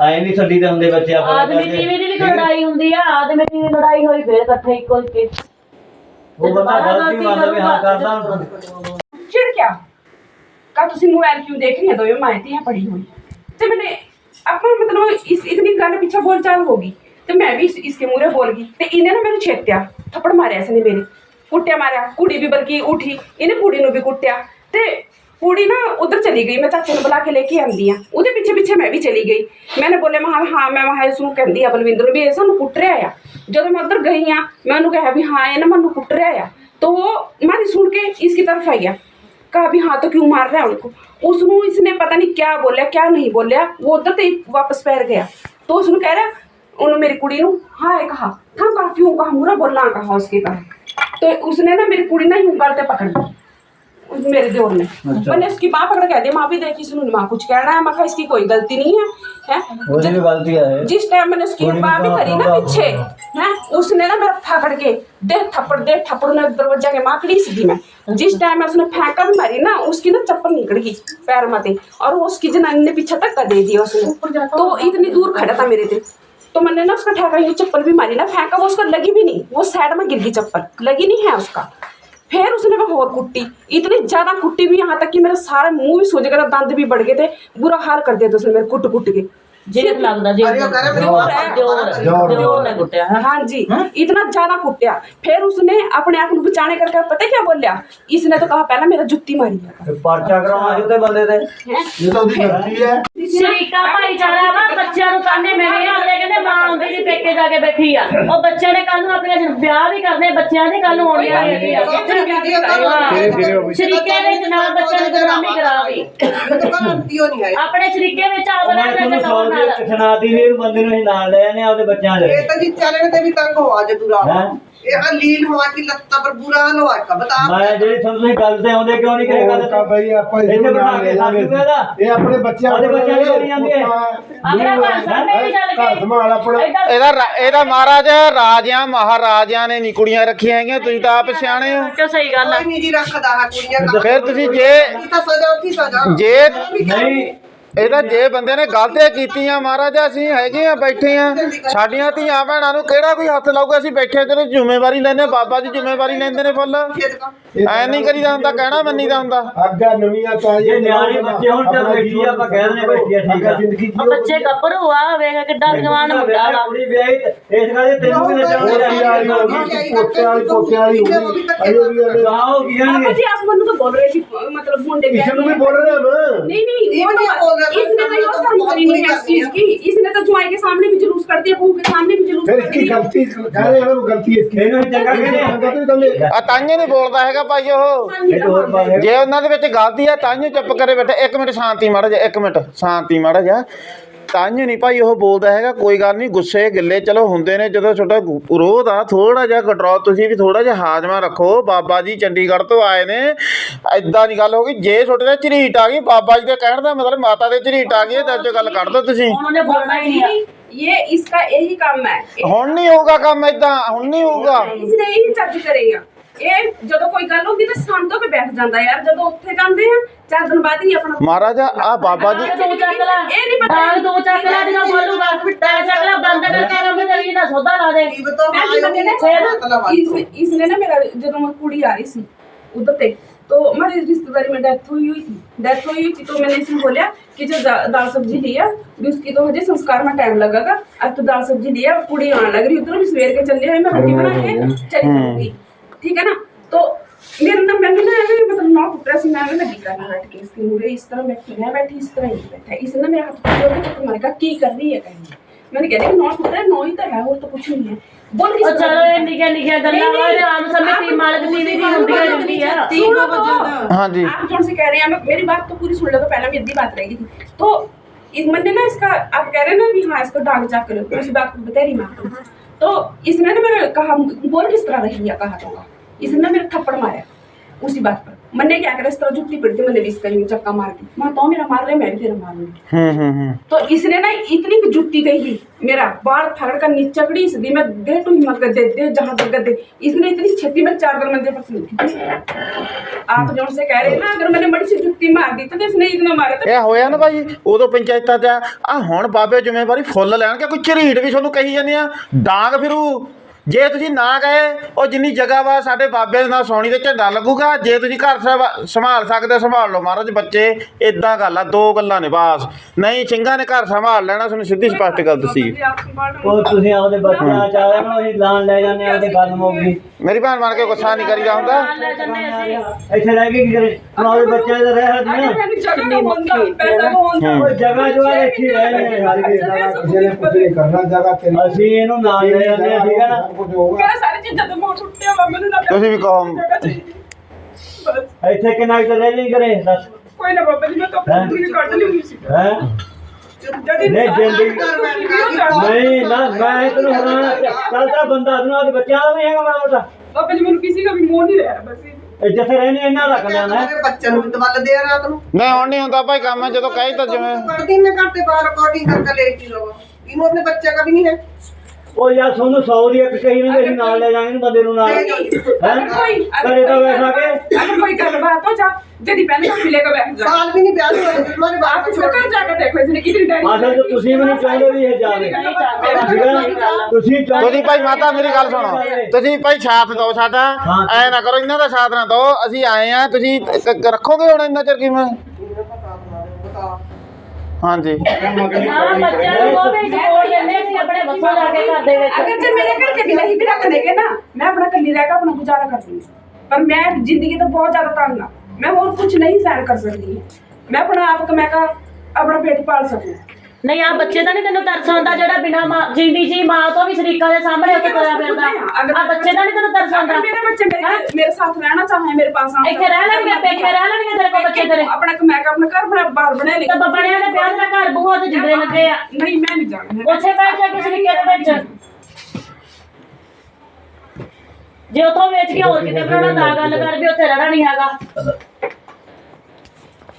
ਐ ਨਹੀਂ ਛੱਡੀ ਦੇ ਹੁੰਦੇ ਬੱਚੇ ਆਪਣੇ ਆਦਮੀ ਕਰਕੇ। ਟੀਵੀ ਦੀ ਵੀ ਕੋਈ ਲੜਾਈ ਹੁੰਦੀ ਆ ਆਦਮੀ ਦੀ ਲੜਾਈ ਹੋਈ ਫੇਰ ਇਕੱਠੇ ਇੱਕੋ ਇੱਕੇ ਉਹ ਬੰਦਾ ਗਲਤੀ ਮੰਨਦਾ ਵੀ ਹਾਂ ਕਰਦਾ चिड़ क्या का तुसी मोबाइल क्यों देख रही है दो माए धीयां पड़ी हुई तो मैंने अपना मतलब इस इतनी गल पीछे बोलचाल होगी तो मैं भी इस, इसके मूहरे बोल गई तो इन्हें ना मैंने छेत्या थप्पड़ मारे इसने मेरे कुट्टिया मारा कुड़ी भी बल्कि उठी इन्हें कुड़ी ਨੂੰ ਵੀ ਕੁੱਟਿਆ ਤੇ कुड़ी ना उधर चली गई मैं चाचे बुला के लेके आंदी हाँ वो पिछे पिछे मैं भी चली गई मैंने बोले महा हाँ मैं महा इस कहती हाँ बलविंदर भी यह सू कुट रहा है जो मैं उधर गई हाँ मैं उन्होंने कहा भी हाँ इन्हें मैं कुट रहा है तो वो मारी सुन के इसकी तरफ़ आई है कहा भी हाँ तो क्यों मार रहा है उनको उसनों इसने पता नहीं क्या बोलिया क्या नहीं बोलिया वो उधर तो वापस पैर गया तो उसने कह रहा उन्होंने मेरी कुड़ी नू हाँ कहा था कहा क्यों कहा मुरा बोलना कहा उसके कहा तो उसने ना मेरी कुड़ी ना यूँ गलते पकड़ ली मेरे देवर ने। अच्छा। मैंने उसकी माँ पकड़ कह दिया माँ भी देखी सुनू माँ कुछ कहना है। मैं इसकी कोई गलती नहीं है, है? जिस टाइम मैंने उसकी माँ भी करी ना पीछे है? उसने ना मेरा फकड़ के दे थप्पड़ दे थप्पड़ ने दरवाज़ा के माँ कड़ी सी मैं। जिस टाइम में उसने फेंका भी मारी ना उसकी ना चप्पल निकल गई पैर मते और वो उसकी जनानी ने पीछे धक्का दे दिया उसने। तो इतनी दूर खड़ा था मेरे से तो मैंने ना उसका ठहरा ये चप्पल भी मारी ना फेंका वो उसका लगी भी नहीं वो साइड में गिर गई चप्पल। लगी नहीं है उसका। फिर उसने मैं और कुट्टी इतनी ज्यादा कुट्टी भी यहाँ तक कि मेरा सारा मुंह भी सूज गया दंद भी बढ़ गए थे बुरा हाल कर दिया था उसने मेरे कुट कुट के ਜੇਬ ਲੱਗਦਾ ਜੇਬ अरे वो कह रहे मेरी जोर है। ਜੋਰ ਜੋਰ ਨੇ ਕੁੱਟਿਆ ਹੈ हाँ जी इतना ज्यादा कुटिया फिर उसने अपने आप को बचाने करके पता क्या बोलिया इसने तो कहा पहला मेरा जुत्ती मारी है ਪਰਚਾ ਕਰਾਉਣਾ ਜਿੱਤੇ ਬੰਦੇ ਤੇ ਇਹ ਤਾਂ ਉਹਦੀ ਗਲਤੀ ਹੈ ਸ਼ਰੀਕਾ ਭਾਈਚਾਰਾ ਵਾ ਬੱਚਿਆਂ ਨੂੰ ਕਾਹਨੇ ਮਿਲੇ ਆ ਅਗਲੇ ਕਹਿੰਦੇ ਮਾਂ ਆਉਂਦੀ ਸੀ ਪੇਕੇ ਜਾ ਕੇ ਬੈਠੀ ਆ ਉਹ ਬੱਚਿਆਂ ਨੇ ਕੱਲ ਨੂੰ ਆਪਣੇ ਵਿਆਹ ਵੀ ਕਰਨੇ ਬੱਚਿਆਂ ਦੇ ਕੱਲ ਨੂੰ ਆਉਣੀ ਆ ਰਹੀ ਆ ਸ਼ਰੀਕੇ ਵਿੱਚ ਨਾਲ ਬੱਚਿਆਂ ਨੂੰ ਗੁਲਾਮੀ ਕਰਾ ਵੀ नहीं है ਆਪਣੇ ਸ਼ਰੀਕੇ ਵਿੱਚ ਆ ਬਣਾ ਮੈਂ ਕੇ ਤੁਹਾਨੂੰ ਸੌ ਕਟਾਉਣ ਦੀ ਨਾਲ। ਇਹ ਤਾਂ ਜੀ ਚੱਲਣ ਤੇ ਵੀ ਤੰਗ ਹੋਆ ਜੇ ਦੂਰਾ ਇਹ ਆ ਲੀਨ ਹੋਆ ਦੀ ਲੱਤਾਂ ਪਰ ਬੁਰਾ ਹਾਲ ਬਤਾ। ਮੈਂ ਜਿਹੜੀ ਤੁਹਾਨੂੰ ਗੱਲ ਤੇ ਆਉਂਦੇ ਕਿਉਂ ਨਹੀਂ ਕਹੇ ਗੱਲ ਤਾਂ ਆਪਾਂ ਇਹ ਬਣਾ ਕੇ ਲਾਗੇ। ਇਹ ਆਪਣੇ ਬੱਚਿਆਂ ਦੇ ਬੱਚਿਆਂ ਦੀ ਕਰੀ ਜਾਂਦੀ ਮਹਾਰਾਜ ਰਾਜਿਆਂ ਮਹਾਰਾਜਿਆਂ ਨੇ ਨਹੀਂ ਕੁੜੀਆਂ ਰੱਖੀਆਂ ਹੈਗੀਆਂ ਤੁਸੀਂ ਤਾਂ ਆਪ ਸਿਆਣੇ ਹੋ। ਕਿ ਸਹੀ ਗੱਲ ਹੈ ਨਹੀਂ ਜੀ ਰੱਖਦਾ ਹੈ ਕੁੜੀਆਂ ਫਿਰ ਤੁਸੀਂ ਜੇ ਤਾਂ ਸਜ਼ਾ ਉੱਥੇ ਸਜ਼ਾ। ਜੇ ਨਹੀਂ ਇਹ ਤਾਂ ਜੇ ਬੰਦੇ ਨੇ ਗਲਤੀਆਂ ਕੀਤੀਆਂ, ਮਹਾਰਾਜ, ਅਸੀਂ ਹੈਗੇ ਆ, ਬੈਠੇ ਆ। ਸਾਡੀਆਂ ਧੀਆਂ ਭੈਣਾਂ ਨੂੰ ਕਿਹੜਾ ਕੋਈ ਹੱਥ ਲਾਊਗਾ? ਅਸੀਂ ਬੈਠੇ ਤੇ ਜ਼ਿੰਮੇਵਾਰੀ ਲੈਨੇ ਬਾਬਾ ਜੀ ਜ਼ਿੰਮੇਵਾਰੀ ਲੈਂਦੇ ਨੇ ਫੁੱਲ। ਐ ਨਹੀਂ ਕਰੀਦਾ ਹੁੰਦਾ ਕਹਿਣਾ ਮੰਨੀਦਾ ਹੁੰਦਾ ਅੱਗਾ ਨਵੀਆਂ ਤਾਜ਼ੀਆਂ ਨਿਆਣੇ ਬੱਚੇ ਹੁਣ ਚੱਲ ਬੈਠੀ ਆ ਆਪਾਂ ਕਹਿ ਦਨੇ ਬੈਠੀ ਆ ਠੀਕ ਆ ਜ਼ਿੰਦਗੀ ਉਹ ਬੱਚੇ ਗੱਭਰ ਹੋਆ ਵੇਖ ਕਿੱਡਾ ਜਵਾਨ ਮੁੰਡਾ ਵਾ ਕੁੜੀ ਵਿਆਹੀ ਇਸ ਗੱਲ ਦੇ ਤੈਨੂੰ ਵੀ ਨੱਚਣ ਪੋਤੇ ਵਾਲੀ ਪੋਤੇ ਵਾਲੀ ਹੋ ਗਈ ਅਯੋ ਵੀ ਆਓ ਕੀ ਜਾਣਗੇ ਜੀ ਆਪ ਮੈਨੂੰ ਤਾਂ ਬੋਲ ਰਹੇ ਸੀ मतलब मुंडे किसी को भी बोल रहे हम नहीं नहीं इसने तो ये सरमोनी नहीं है चीज़ की इसने तो जुआई के सामने भी जुलूस कर दिया बहू के सामने भी जुलूस कर दिया फिर इसकी गलती कह रहे हैं वो गलती है इसकी नहीं नहीं जगह के अंदर तो तांगे नहीं बोलता है ਹੈਗਾ ਭਾਈ ਉਹ ਇਹ ਤਾਂ ਹੋਰ ਬਾਤ ਹੈ। ਜੇ ਉਹਨਾਂ ਦੇ ਵਿੱਚ ਗਲਤੀ ਆ ਤਾਂਝੇ ਚੁੱਪ ਕਰੇ ਬੈਠੇ ਇੱਕ ਮਿੰਟ ਸ਼ਾਂਤੀ ਮਾੜਾ ਜਾ ਇੱਕ ਮਿੰਟ ਸ਼ਾਂਤੀ ਮਾੜਾ ਜਾ ਤਾਂਝੇ ਨਹੀਂ ਭਾਈ ਉਹ ਬੋਲਦਾ ਹੈਗਾ ਕੋਈ ਗੱਲ ਨਹੀਂ ਗੁੱਸੇ ਗਿੱਲੇ ਚਲੋ ਹੁੰਦੇ ਨੇ ਜਦੋਂ ਛੋਟਾ ਰੋਧ ਆ ਥੋੜਾ ਜਿਹਾ ਕੰਟਰੋਲ ਤੁਸੀਂ ਵੀ ਥੋੜਾ ਜਿਹਾ ਹਾਜ਼ਮਾ ਰੱਖੋ ਬਾਬਾ ਜੀ ਚੰਡੀਗੜ੍ਹ ਤੋਂ ਆਏ ਨੇ ਐਦਾਂ ਦੀ ਗੱਲ ਹੋ ਗਈ ਜੇ ਛੋਟੇ ਦੇ ਝਰੀਟ ਆ ਗਈ ਬਾਬਾ ਜੀ ਦੇ ਕਹਿਣ ਦਾ ਮਤਲਬ ਮਾਤਾ ਦੇ ਝਰੀਟ ਆ ਗਈ ਇਹ ਦਿਲ ਚੋਂ ਗੱਲ ਕੱਢ ਦੋ ਤੁਸੀਂ ਹੁਣ ਉਹਨੇ ਬੋਲਣਾ ਹੀ ਨਹੀਂ ਆ ये इसका यही काम है ਹੁਣ ਨਹੀਂ ਹੋਊਗਾ ਕੰਮ ਐਦਾਂ ਹੁਣ ਨਹੀਂ ਹੋਊਗਾ इसने यही जज करेगा ਇਹ ਜਦੋਂ ਕੋਈ ਗੱਲ ਹੁੰਦੀ ਤਾਂ ਸੰਤੋਂ ਤੇ ਬੈਠ ਜਾਂਦਾ ਯਾਰ ਜਦੋਂ ਉੱਥੇ ਜਾਂਦੇ ਆ ਚਾਰ ਦਿਨ ਬਾਅਦ ਹੀ ਆਪਣਾ ਮਹਾਰਾਜ ਆ ਬਾਬਾ ਜੀ ਦੋ ਚੱਕ ਲਾ ਇਹ ਨਹੀਂ ਪਤਾ ਦਾਗ ਦੋ ਚੱਕ ਲਾ ਜਦੋਂ ਬੋਲੂਗਾ ਤਾਂ ਚੱਕ ਲਾ ਬੰਦ ਕਰਕੇ ਰੰਗ ਤੇਰੀ ਦਾ ਸੌਦਾ ਲਾ ਦੇ की बताओ मैं भी बता आयो मतलब इसने इसने ना मेरा ਜਦੋਂ मैं कुड़ी आ रही थी उधर पे तो हमारी रिश्तेदारी में डेथ हुई हुई थी डेथ हुई हुई थी तो मैंने इसमें बोला कि जो दा- दाल सब्जी लिया भी उसकी तो मुझे संस्कार में टाइम लगेगा अब तो दाल सब्जी लिया कुड़ी आने लग रही उधर भी सवेर के चले हुए मैं रोटी बना के चली जाऊंगी ठीक है ना? तो मेरे ना मैंने ना ऐसे मतलब नॉट ड्रेसिंग मैंने ना लगी करने बैठ के इसकी मुझे इस तरह बैठी मैं बैठी इस तरह ही बैठा इसने मेरा हाथ पकड़ लिया तो मैंने कहा की कर रही है कहीं? मैंने कह दिया नॉट होता है नौ ही तो है और तो कुछ नहीं है। बोल किस चलो निके निके गल्ला और आम समय तीन मालक ती भी होती है। होती है तीन को हाँ जी। आप कौन से कह रहे हैं? मैं मेरी बात तो पूरी सुन लो तो पहले मेरी इतनी बात रहेगी थी। तो इस मैंने ना इसका आप कह रहे हैं ना भी हाँ इसको डाल जाकर उसी बात को बता रही मैं तो इसने ना मेरा कहा बोल किस तरह रही है कहा तो इसने ना मेरे थप्पड़ मारा उसी बात पर मैंने क्या करा इस तरह जुटती पड़ी थी मैंने भी इसका यूं चक्का मार दी मैं तो मेरा मार रहे मैं भी तेरा मारूंगी ਹੂੰ ਹੂੰ ਹੂੰ तो इसने ना इतनी की जुत्ती गई मेरा बाल फाड़ कर नीचे कड़ी इस दी मैं दे टू हिम्मत कर दे दे जहां तक कर दे इसने इतनी छेती में चार दर मंदिर पर से उठी। आप जो से कह रहे हैं ना अगर मैंने बड़ी सी जुत्ती मार दी तो इसने इतना मारा तो ਇਹ ਹੋਇਆ ਨਾ ਭਾਈ ਉਦੋਂ ਪੰਚਾਇਤਾਂ ਚ ਆ ਹੁਣ ਬਾਬੇ ਜ਼ਿੰਮੇਵਾਰੀ ਫੁੱਲ ਲੈਣਗੇ ਕੋਈ ਝਰੀਟ ਵੀ ਤੁਹਾਨੂੰ ਕਹੀ ਜਾਂਦੇ ਆ ਡਾਂਗ ਫਿਰੂ ਜੇ ਤੁਸੀਂ ਨਾ ਗਏ ਉਹ ਜਿੰਨੀ ਜਗ੍ਹਾ ਵਾ ਸਾਡੇ ਬਾਬੇ ਦੇ ਨਾਲ ਸੋਣੀ ਤੇ ਝੰਡਾ ਲੱਗੂਗਾ ਜੇ ਤੁਸੀਂ ਘਰ ਸੰਭਾਲ ਸਕਦੇ ਸੰਭਾਲ ਲਓ ਮਹਾਰਾਜ ਬੱਚੇ ਇਦਾਂ ਗੱਲ ਆ ਦੋ ਗੱਲਾਂ ਨੇ ਬਾਸ। ਨਹੀਂ ਸਿੰਘਾਂ ਨੇ ਘਰ ਸੰਭਾਲ ਲੈਣਾ ਤੁਹਾਨੂੰ ਸਿੱਧੀ ਸਪਸ਼ਟ ਗੱਲ ਦੱਸੀ। ਮੇਰੀ ਭੈਣ ਬਣ ਕੇ ਗੁੱਸਾ ਨਹੀਂ ਕਰੀਦਾ ਹੁੰਦਾ। ਇੱਥੇ ਰਹਿ ਕੇ ਕੀ ਕਰੇ ਦਾ ਰਹਿ ਹੱਦ ਨਾ ਉਹ ਜਗ੍ਹਾ ਜੋ ਆ ਇੱਥੇ ਰਹਿ ਜਾਂਦੇ ਹਰ ਕਿਸੇ ਕਰਨਾ ਜਗ੍ਹਾ ਤੇ ਅਸੀਂ ਇਹਨੂੰ ਨਾਲ ਲੈ ਜਾਂਦੇ ਆ ਠੀਕ ਹੈ ਨਾ? ਸਭ ਕੁਝ ਹੋਊਗਾ। ਮੇਰਾ ਸਾਰੀ ਚੀਜ਼ਾਂ ਤੋਂ ਮੋਹ ਟੁੱਟਿਆ ਵਾ ਮੈਨੂੰ ਤਾਂ ਤੁਸੀਂ ਵੀ ਕਹੋ। ਬਸ। ਇੱਥੇ ਕਿੰਨਾ ਕੁ ਰਹਿ ਨਹੀਂ ਕਰੇ ਦੱਸ। ਕੋਈ ਨਾ ਬਾਬਾ ਜੀ ਮੈਂ ਤਾਂ ਹੈਂ? ਪੂਰੀ ਕੱਢ ਲਈ ਹੋਈ ਸੀ। ਹੈ? ਜਦ ਨਹੀਂ, ਜ਼ਿੰਦਗੀ- ਨਹੀਂ ਨਾ ਮੈਂ ਤੈਨੂੰ ਹਰਾਣਾ ਚੱਲ ਤਾਂ ਬੰਦਾ ਅਧਨਾ ਦੇ ਬੱਚਿਆਂ ਦਾ ਨਹੀਂ ਹੈਗਾ ਮਾੜਾ ਮੋਟਾ ਬਾਬਾ ਜੀ ਮੈਨੂੰ ਕਿਸੇ ਦਾ ਵੀ ਮੋਹ ਨਹੀਂ ਰਹਿ ਰਿਹਾ ਬਸ ਇਹ। ਇਹ ਜਿੱਥੇ ਰਹਿਣੀ ਇਹਨਾਂ ਦਾ ਕਲਿਆਣ ਹੈ ਬੱਚਿਆਂ ਨੂੰ ਵੀ ਦਵਲਦੇ ਆ ਰਾਤ ਨੂੰ। ਨਹੀਂ ਹੁਣ ਨਹੀਂ ਹੁੰਦਾ ਭਾਈ ਕੰਮ ਜਦੋਂ ਕਹੀ ਤਾਂ ਜਿਵੇਂ। ਪੜਦੀ ਨੇ ਘਰ ਤੇ ਬਾਹਰ ਰਿਕਾਰਡਿੰਗ ਕਰਕੇ ਲੈ ਕੇ ਲੋਗ ਇਹਨੂੰ ਆਪਣੇ ਬੱਚੇ ਕਾ ਵੀ ਨਹੀਂ ਹੈ। ਉਹ ਯਾਰ ਤੁਹਾਨੂੰ 100 ਦੀ ਇੱਕ ਕਹੀ ਨਾ ਅਸੀਂ ਨਾਲ ਲੈ ਜਾਵਾਂਗੇ ਇਹਨੂੰ ਬੰਦੇ ਨੂੰ ਨਾਲ ले जाओ। ਹੈ कोई ਘਰੇ ਤਾਂ ਬੈਠਾ ਕੇ अगर कोई कर बात हो जा जल्दी पहले तो मिलेगा बैठ जा साल भी नहीं ब्याह हुआ तुम्हारे बाप आप को छोड़ कर जाकर देखो इसने कितनी टाइम ਅਸਲ ਚ ਤੁਸੀਂ ਵੀ ਨਹੀਂ ਚਾਹੁੰਦੇ ਵੀ ਇਹ ਜਾਵੇ ਨਹੀਂ ਚਾਹਤੇ ਠੀਕ ਹੈ ਨਾ? ਤੁਸੀਂ ਚਾਹੁੰਦੇ ਤੁਸੀਂ ਭਾਈ ਮਾਤਾ ਮੇਰੀ ਗੱਲ ਸੁਣੋ ਤੁਸੀਂ ਭਾਈ ਸਾਥ ਦਿਓ ਸਾਡਾ ਹਾਂ। ਐ ਨਾ ਕਰੋ ਇਹਨਾਂ ਦਾ ਸਾਥ ਨਾ ਦਿਓ ਅਸੀਂ ਆਏ ਆ ਤੁਸੀਂ ਕ- ਕ- ਰੱਖੋਗੇ ਹੁਣ ਇੰਨਾ ਚਿਰ ਕਿਵੇਂ बताओ ਹਾਂਜੀ ਹਾਂ ਬੱਚਿਆਂ ਨੂੰ ਉਹ ਵੀ ਸਪੋਰਟ ਦਿੰਦੇ ਅਸੀਂ ਆਪਣੇ ਬੱਸਾਂ ਜਾ ਕੇ ਘਰ ਦੇ ਵਿੱਚ अगर जब मेरे घर के भी नहीं भी रख देंगे ना मैं अपना कल्ली रहकर अपना गुजारा कर दूंगी पर मैं जिंदगी तो बहुत ज्यादा तंग हाँ मैं और कुछ नहीं सहन कर सकती मैं अपना आप कमा का अपना पेट पाल सकूं ਨਹੀਂ ਆ ਬੱਚੇ ਦਾ ਨਹੀਂ ਤੈਨੂੰ ਤਰਸ ਆਉਂਦਾ ਜਿਹੜਾ ਬਿਨਾ ਮਾਂ ਜਿੰਦੀ ਜੀ ਮਾਂ ਤੋਂ ਵੀ ਸ਼ਰੀਕਾਂ ਦੇ ਸਾਹਮਣੇ ਉੱਤੇ ਤੁਰਿਆ ਫਿਰਦਾ। ਆ ਬੱਚੇ ਦਾ ਨਹੀਂ ਤੈਨੂੰ ਤਰਸ ਆਉਂਦਾ। ਮੇਰੇ ਬੱਚੇ ਮੇਰੇ ਮੇਰੇ ਸਾਥ ਰਹਿਣਾ ਚਾਹੇ ਮੇਰੇ ਪਾਸ ਆਉਣਾ ਇੱਥੇ ਰਹਿ ਲੈਣਗੇ ਪੇਕੇ ਰਹਿ ਲੈਣਗੇ ਤੇਰੇ ਕੋਲ ਬੱਚੇ ਤੇਰੇ। ਆਪਣਾ ਇੱਕ ਮੈਕਅਪ ਨਾ ਕਰ ਫਿਰ ਬਾਹਰ ਬਣੇ ਤਾਂ ਬਣਿਆ ਨੇ ਪਿਆਰ ਦਾ ਘਰ ਬੂਹਾ ਤੇ ਲੱਗੇ ਆ। ਨਹੀਂ ਮੈਂ ਨਹੀਂ ਜਾਣਾ। ਉੱਥੇ ਬੈਠ ਜਾ ਕਿਸੇ ਸ਼ਰੀਕੇ ਦੇ ਵਿੱਚ। ਜੇ ਉਥੋਂ ਵੇਚ ਕੇ ਹੋਰ ਕਿਤੇ ਬਣਾਉਣਾ ਤਾਂ ਗੱਲ ਕਰ ਵੀ ਉੱਥੇ ਰਹਿਣਾ ਨਹੀਂ ਹੈਗਾ।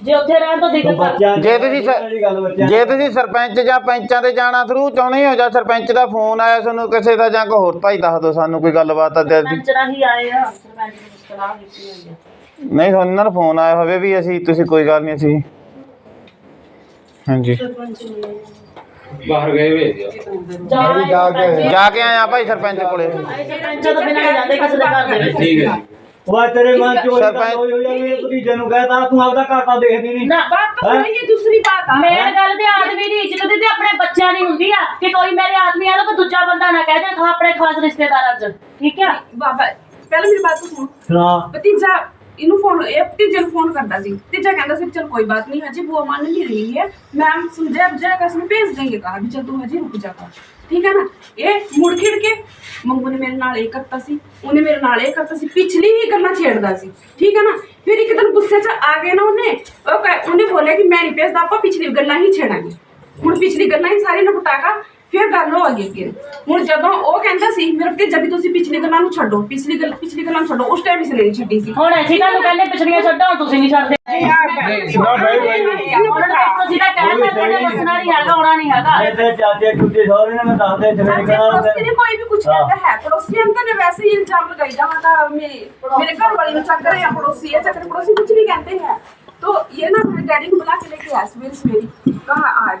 ਜੇ ਉੱਥੇ ਰਹਿਣ ਤੋਂ ਦਿੱਕਤ ਆ ਬੱਚਿਆਂ ਜੇ ਤੁਸੀਂ ਸ- ਜਿਹੜੀ ਗੱਲ ਬੱਚਿਆਂ ਜੇ। ਤੁਸੀਂ ਸਰਪੰਚ ਜਾਂ ਪੈਂਚਾਂ ਤੇ ਜਾਣਾ ਥਰੂ ਚਾਹੁੰਦੇ ਹੋ ਜਾਂ ਸਰਪੰਚ ਦਾ ਫੋਨ ਆਇਆ ਤੁਹਾਨੂੰ ਕਿਸੇ ਦਾ ਜਾਂ ਕੋਈ ਹੋਰ ਭਾਈ ਦੱਸ ਦਿਓ ਸਾਨੂੰ ਕੋਈ ਗੱਲਬਾਤ ਆ ਤੇ ਸਰਪੰਚ ਰਾਹੀਂ ਆਏ ਆ ਸਰਪੰਚ ਦੀ ਸਲਾਹ ਕੀਤੀ ਹੋਈ ਆ। ਨਹੀਂ ਤੁਹਾਨੂੰ ਇਹਨਾਂ ਦਾ ਫੋਨ ਆਇਆ ਹੋਵੇ ਵੀ ਅਸੀਂ ਤੁਸੀਂ ਕੋਈ ਗੱਲ ਨਹੀਂ ਅਸੀਂ ਹਾਂਜੀ। ਜਾ ਵੀ ਜਾ ਕੇ ਆਏ। ਜਾ ਕੇ ਆਏ ਆ ਭਾਈ ਸਰਪੰਚ ਕੋਲੇ। ਸਰਪੰਚਾਂ ਤੋਂ ਬਿਨਾਂ ਨਹੀਂ ਜਾਂਦੇ ਕਿਸੇ ਦੇ ਘਰ ਦੇ ਵਿੱਚ। ਠੀਕ ਹੈ। ਵਾ ਤੇਰੇ ਮਨ ਚ ਉਹੀ ਹੋਈ ਹੋਈ ਆ ਵੀ ਇਹ ਭਤੀਜੇ ਨੂੰ ਤੂੰ ਆਪਦਾ ਘਰ ਦੇਖਦੀ ਨਹੀਂ। ਨਾ ਬਾਤ ਹੈਂ? ਇਹ ਦੂਸਰੀ ਬਾਤ ਆ। ਮੈਂ ਗੱਲ ਤੇ ਆਦਮੀ ਦੀ ਇੱਜ਼ਤ ਤੇ ਆਪਣੇ ਬੱਚਿਆਂ ਦੀ ਹੁੰਦੀ ਆ ਕਿ ਕੋਈ ਮੇਰੇ ਆਦਮੀ ਆ ਕੋਈ ਦੂਜਾ ਬੰਦਾ ਨਾ ਕਹਿ ਦੇ ਖਾ ਆਪਣੇ ਖਾਸ ਰਿਸ਼ਤੇਦਾਰਾਂ 'ਚ। ਠੀਕ ਆ? ਬਾਬਾ ਪਹਿਲਾਂ ਮੇਰੀ ਬਾਤ ਸੁਣੋ। ਹਾਂ ਭਤੀਜਾ ਇਹਨੂੰ ਫੋਨ ਇਹ ਭਤੀਜੇ ਨੂੰ ਫੋਨ ਕਰਦਾ ਸੀ। ਭਤੀਜਾ ਕਹਿੰਦਾ ਸੀ ਵੀ ਕੋਈ ਬਾਤ ਨਹੀਂ ਹਜੇ ਬੂਆ ਮੰਨ ਨਹੀਂ ਰਹੀ ਹੈ। ਮੈਮ ਸਮਝਾ ਬੁਝਾ ਕੇ ਅਸੀਂ ਭੇਜ ਦੇਂਗੇ ਕਹਾ ਵੀ ਚੱਲ ਤੂੰ ਹਜੇ ਰੁਕ ਜਾ ਕਰ ਠੀਕ ਹੈ ਨਾ? ਇਹ ਮੁੜ ਖਿੜ ਕੇ ਮੰਗੂ ਨੇ ਮੇਰੇ ਨਾਲ ਇਹ ਕਰਤਾ ਸੀ, ਉਹਨੇ ਮੇਰੇ ਨਾਲ ਇਹ ਕਰਤਾ ਸੀ, ਪਿਛਲੀ ਹੀ ਗੱਲਾਂ ਛੇੜਦਾ ਸੀ, ਠੀਕ ਹੈ ਨਾ? ਫਿਰ ਇੱਕ ਦਿਨ ਗੁੱਸੇ 'ਚ ਆ ਗਏ ਨਾ ਉਹਨੇ, ਉਹ ਕਹਿ- ਉਹਨੇ ਬੋਲਿਆ ਕਿ ਮੈਂ ਨਹੀਂ ਭੇਜਦਾ, ਆਪਾਂ ਪਿਛਲੀ ਗੱਲਾਂ ਹੀ ਛੇੜਾਂਗੇ। ਹੁਣ ਪਿਛਲੀ ਗੱਲਾਂ ਹੀ ਸਾਰੀ ਨਪਟਾਗਾ ਫਿਰ ਗੱਲ ਹੋ ਗਈ ਅੱਗੇ ਹੁਣ ਜਦੋਂ ਉਹ ਕਹਿੰਦਾ ਸੀ ਮੇਰੇ ਤੇ ਜਦ ਤੁਸੀਂ ਪਿਛਲੀ ਗੱਲਾਂ ਨੂੰ ਛੱਡੋ ਪਿਛਲੀ ਗੱਲ ਪਿਛਲੀ ਗੱਲਾਂ ਨੂੰ ਛੱਡੋ ਉਸ ਟਾਈਮ ਇਸ ਨੇ ਨਹੀਂ ਛੱਡੀ ਸੀ ਹੁਣ ਅਸੀਂ ਤੁਹਾਨੂੰ ਕਹਿੰਦੇ ਪਿਛੜੀਆਂ ਛੱਡੋ ਹੁਣ ਤੁਸੀਂ ਨਹੀਂ ਛੱਡਦੇ ਹੁਣ ਤੁਸੀਂ ਤਾਂ ਕਹਿੰਦੇ ਤੁਹਾਡੇ ਬਸਣਾ ਨਹੀਂ ਹੈਗਾ ਆਉਣਾ ਨਹੀਂ ਹੈਗਾ ਇੱਥੇ ਚਾਚੇ ਚੁੱਚੇ ਸਹੁਰੇ ਨੇ ਮੈਂ ਦੱਸਦੇ ਇੱਥੇ ਮੇਰੇ अच्छा, ਕੋਲ पड़ोसी ने कोई भी कुछ कहता है पड़ोसी अंदर ने वैसे ही इल्जाम लगाई जहाँ था मेरे मेरे घर वाले ने चक्कर है पड़ोसी है चक्कर पड़ोसी कुछ नहीं कहते हैं तो ये ना मेरे डैडी को बुला के लेके आया सवेरे सवेरे कहा आ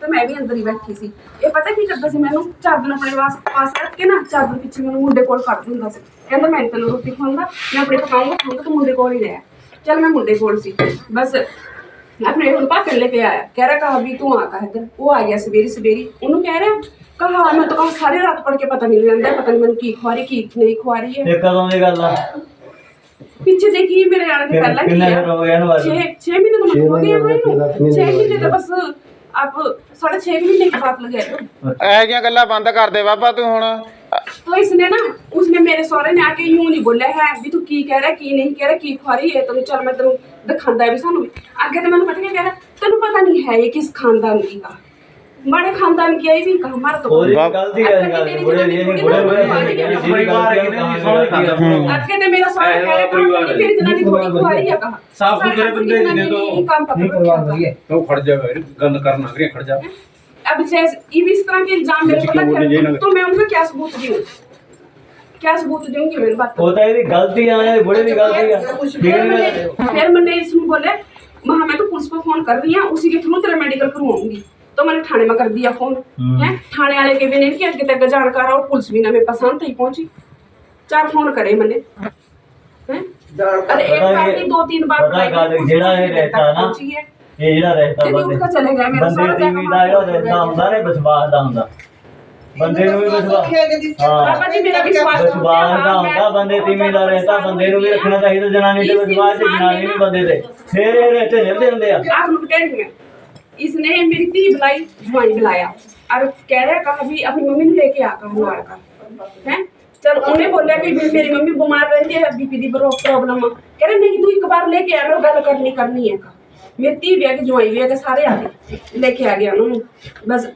ਤੇ ਮੈਂ ਵੀ ਅੰਦਰ ਹੀ ਬੈਠੀ ਸੀ। ਇਹ ਪਤਾ ਕੀ ਕਰਦਾ ਸੀ ਮੈਨੂੰ? ਚਾਦਰ ਆਪਣੇ ਪਾਸ ਪਾਸ ਰੱਖ ਨਾ ਚਾਦਰ ਪਿੱਛੇ ਮੈਨੂੰ ਮੁੰਡੇ ਕੋਲ ਫੜ ਦਿੰਦਾ ਸੀ। ਕਹਿੰਦਾ ਮੈਂ ਤੈਨੂੰ ਰੋਟੀ ਖਵਾਉਂਦਾ ਮੈਂ ਆਪਣੇ ਪਕਾਉਂਗਾ ਖਾਉਂਗਾ ਤੂੰ ਮੁੰਡੇ ਕੋਲ ਹੀ ਰਹਿ। ਚਲ ਮੈਂ ਮੁੰਡੇ ਕੋਲ ਸੀ। ਬਸ ਆਪਣੇ ਹੁਣ ਪਾ ਲੈ ਕੇ ਆਇਆ। ਕਹਿ ਰਿਹਾ ਕਹਾ ਵੀ ਤੂੰ ਆ ਕਹ ਇਧਰ। ਉਹ ਆ ਗਿਆ ਸਵੇਰੀ ਸਵੇਰੀ। ਉਹਨੂੰ ਕਹਿ ਰਿਹਾ ਕਹਾ ਮੈਂ ਤਾਂ ਕਹਾ ਸਾਰੇ ਰਾਤ ਪੜ ਕੇ ਪਤਾ ਨਹੀਂ ਲੱਗਦਾ ਪਤਾ ਨਹੀਂ ਮੈਨੂੰ ਕੀ ਖਵਾਰੀ ਕੀ ਨਹੀਂ ਖਵਾਰੀ ਹੈ। ਇਹ ਕਦੋਂ ਦੀ ਗੱਲ ਆ? ਪਿੱਛੇ ਜੇ ਕੀ ਮੇਰੇ ਆਣ ਦੇ ਪਹਿਲਾਂ ਕੀ ਕਿੰਨੇ ਹੋ ਗਿਆ ਨਾ 6 6 ਮਹੀਨੇ ਤੋਂ ਹੋ ਗਿਆ ਮੈਨੂੰ 6 ਮਹੀਨੇ ਤਾਂ ਬਸ आप साढ़े छह महीने के बाद लगे तो ਇਹੋ ਜਿਹੀਆਂ ਗੱਲਾਂ ਬੰਦ ਕਰ ਦੇ ਬਾਬਾ ਤੂੰ ਹੁਣ तो इसने ना उसने मेरे सहुरे ने आके यूं नहीं बोला है भी तू की कह रहा की नहीं कह रहा की खुआरी है तेन चल मैं तेन दिखांदा भी सानू आगे तो मैंने पता क्या कह रहा तेन पता नहीं है ये किस खानदान की का बड़े खानदान की आई भी हमारा तो अटके थे तो मेरा सारा कह रहे हैं फिर जनानी थोड़ी को आई है कहा? साफ़ सुथरे बंदे ने तो काम पकड़ तो खड़ जावे गंद करना करे खड़ जा अब जैसे इस तरह के इल्ज़ाम मेरे पर लग तो मैं उनको क्या सबूत दूँ? क्या सबूत दूँगी मेरे बात होता है गलती हैं बड़े भी गलतियाँ फिर मैंने इसमें बोले मैं तो पुलिस को फ़ोन कर रही हूँ उसी के थ्रू तेरा मेडिकल करवाऊँगी। तो मैंने थाने में कर दिया फोन है थाने वाले के भी नहीं कि आगे तक जानकार और पुलिस भी ना मेरे पास ही पहुंची चार फोन करे मैंने हैं? अरे एक पता बार ये- नहीं दो तीन बार पता बुलाई, गाल पुलिस जेड़ा भी ये मेरे रहता तक ना, पहुंची है। ਇਹ ਜਿਹੜਾ ਰਹਿਤਾ ਤੇ ਬੰਦੇ ਉੱਠ ਕੇ ਚਲੇ ਗਿਆ, ਮੇਰਾ ਬੰਦੇ ਸਾਰਾ ਦੀ ਵੀ ਜਗ੍ਹਾ ਦਾ ਜਿਹੜਾ ਮਾਰ ਰਹਿਤਾ ਹੁੰਦਾ ਨੇ ਵਿਸ਼ਵਾਸ ਦਾ ਹੁੰਦਾ ਬੰਦੇ ਨੂੰ ਵੀ ਵਿਸ਼ਵਾਸ ਹਾਂ बाबा जी मेरा विश्वास रखते हैं, ਵਿਸ਼ਵਾਸ ਦਾ हाँ, ਹੁੰਦਾ मैं ਬੰਦੇ बहुत ਤੀਵੀਂ ਦਾ ज्यादा ਰਹਿਤਾ परेशान ਬੰਦੇ ਨੂੰ ਵੀ हुई ਰੱਖਣਾ है। ਚਾਹੀਦਾ ਜਨਾਨੀ ਤੇ इस ਵਿਸ਼ਵਾਸ ਤੇ इंसान ਜਨਾਨੀ ने ਵੀ ना- ਬੰਦੇ ਤੇ ਫੇਰ ਇਹ ਰਹਿਤੇ ਨਿਭਦੇ ਹੁੰਦੇ ਆ आप लोग कहेंगे इसने मेरी धी बुलाई जुआई बुलाया। और कह रहा कहा भी अपनी मम्मी ने लेके आ, कहा नाल का हैं? चल, उन्हें बोलिया कि, मेरी मम्मी बीमार रहती है, बीपी दी प्रॉब्लम कह रहे, नहीं, तू एक बार लेके आ लो गल करनी करनी है का मेरी धी भी कि जुआई भी है सारे आ गए लेके आ गया उन्होंने। बस,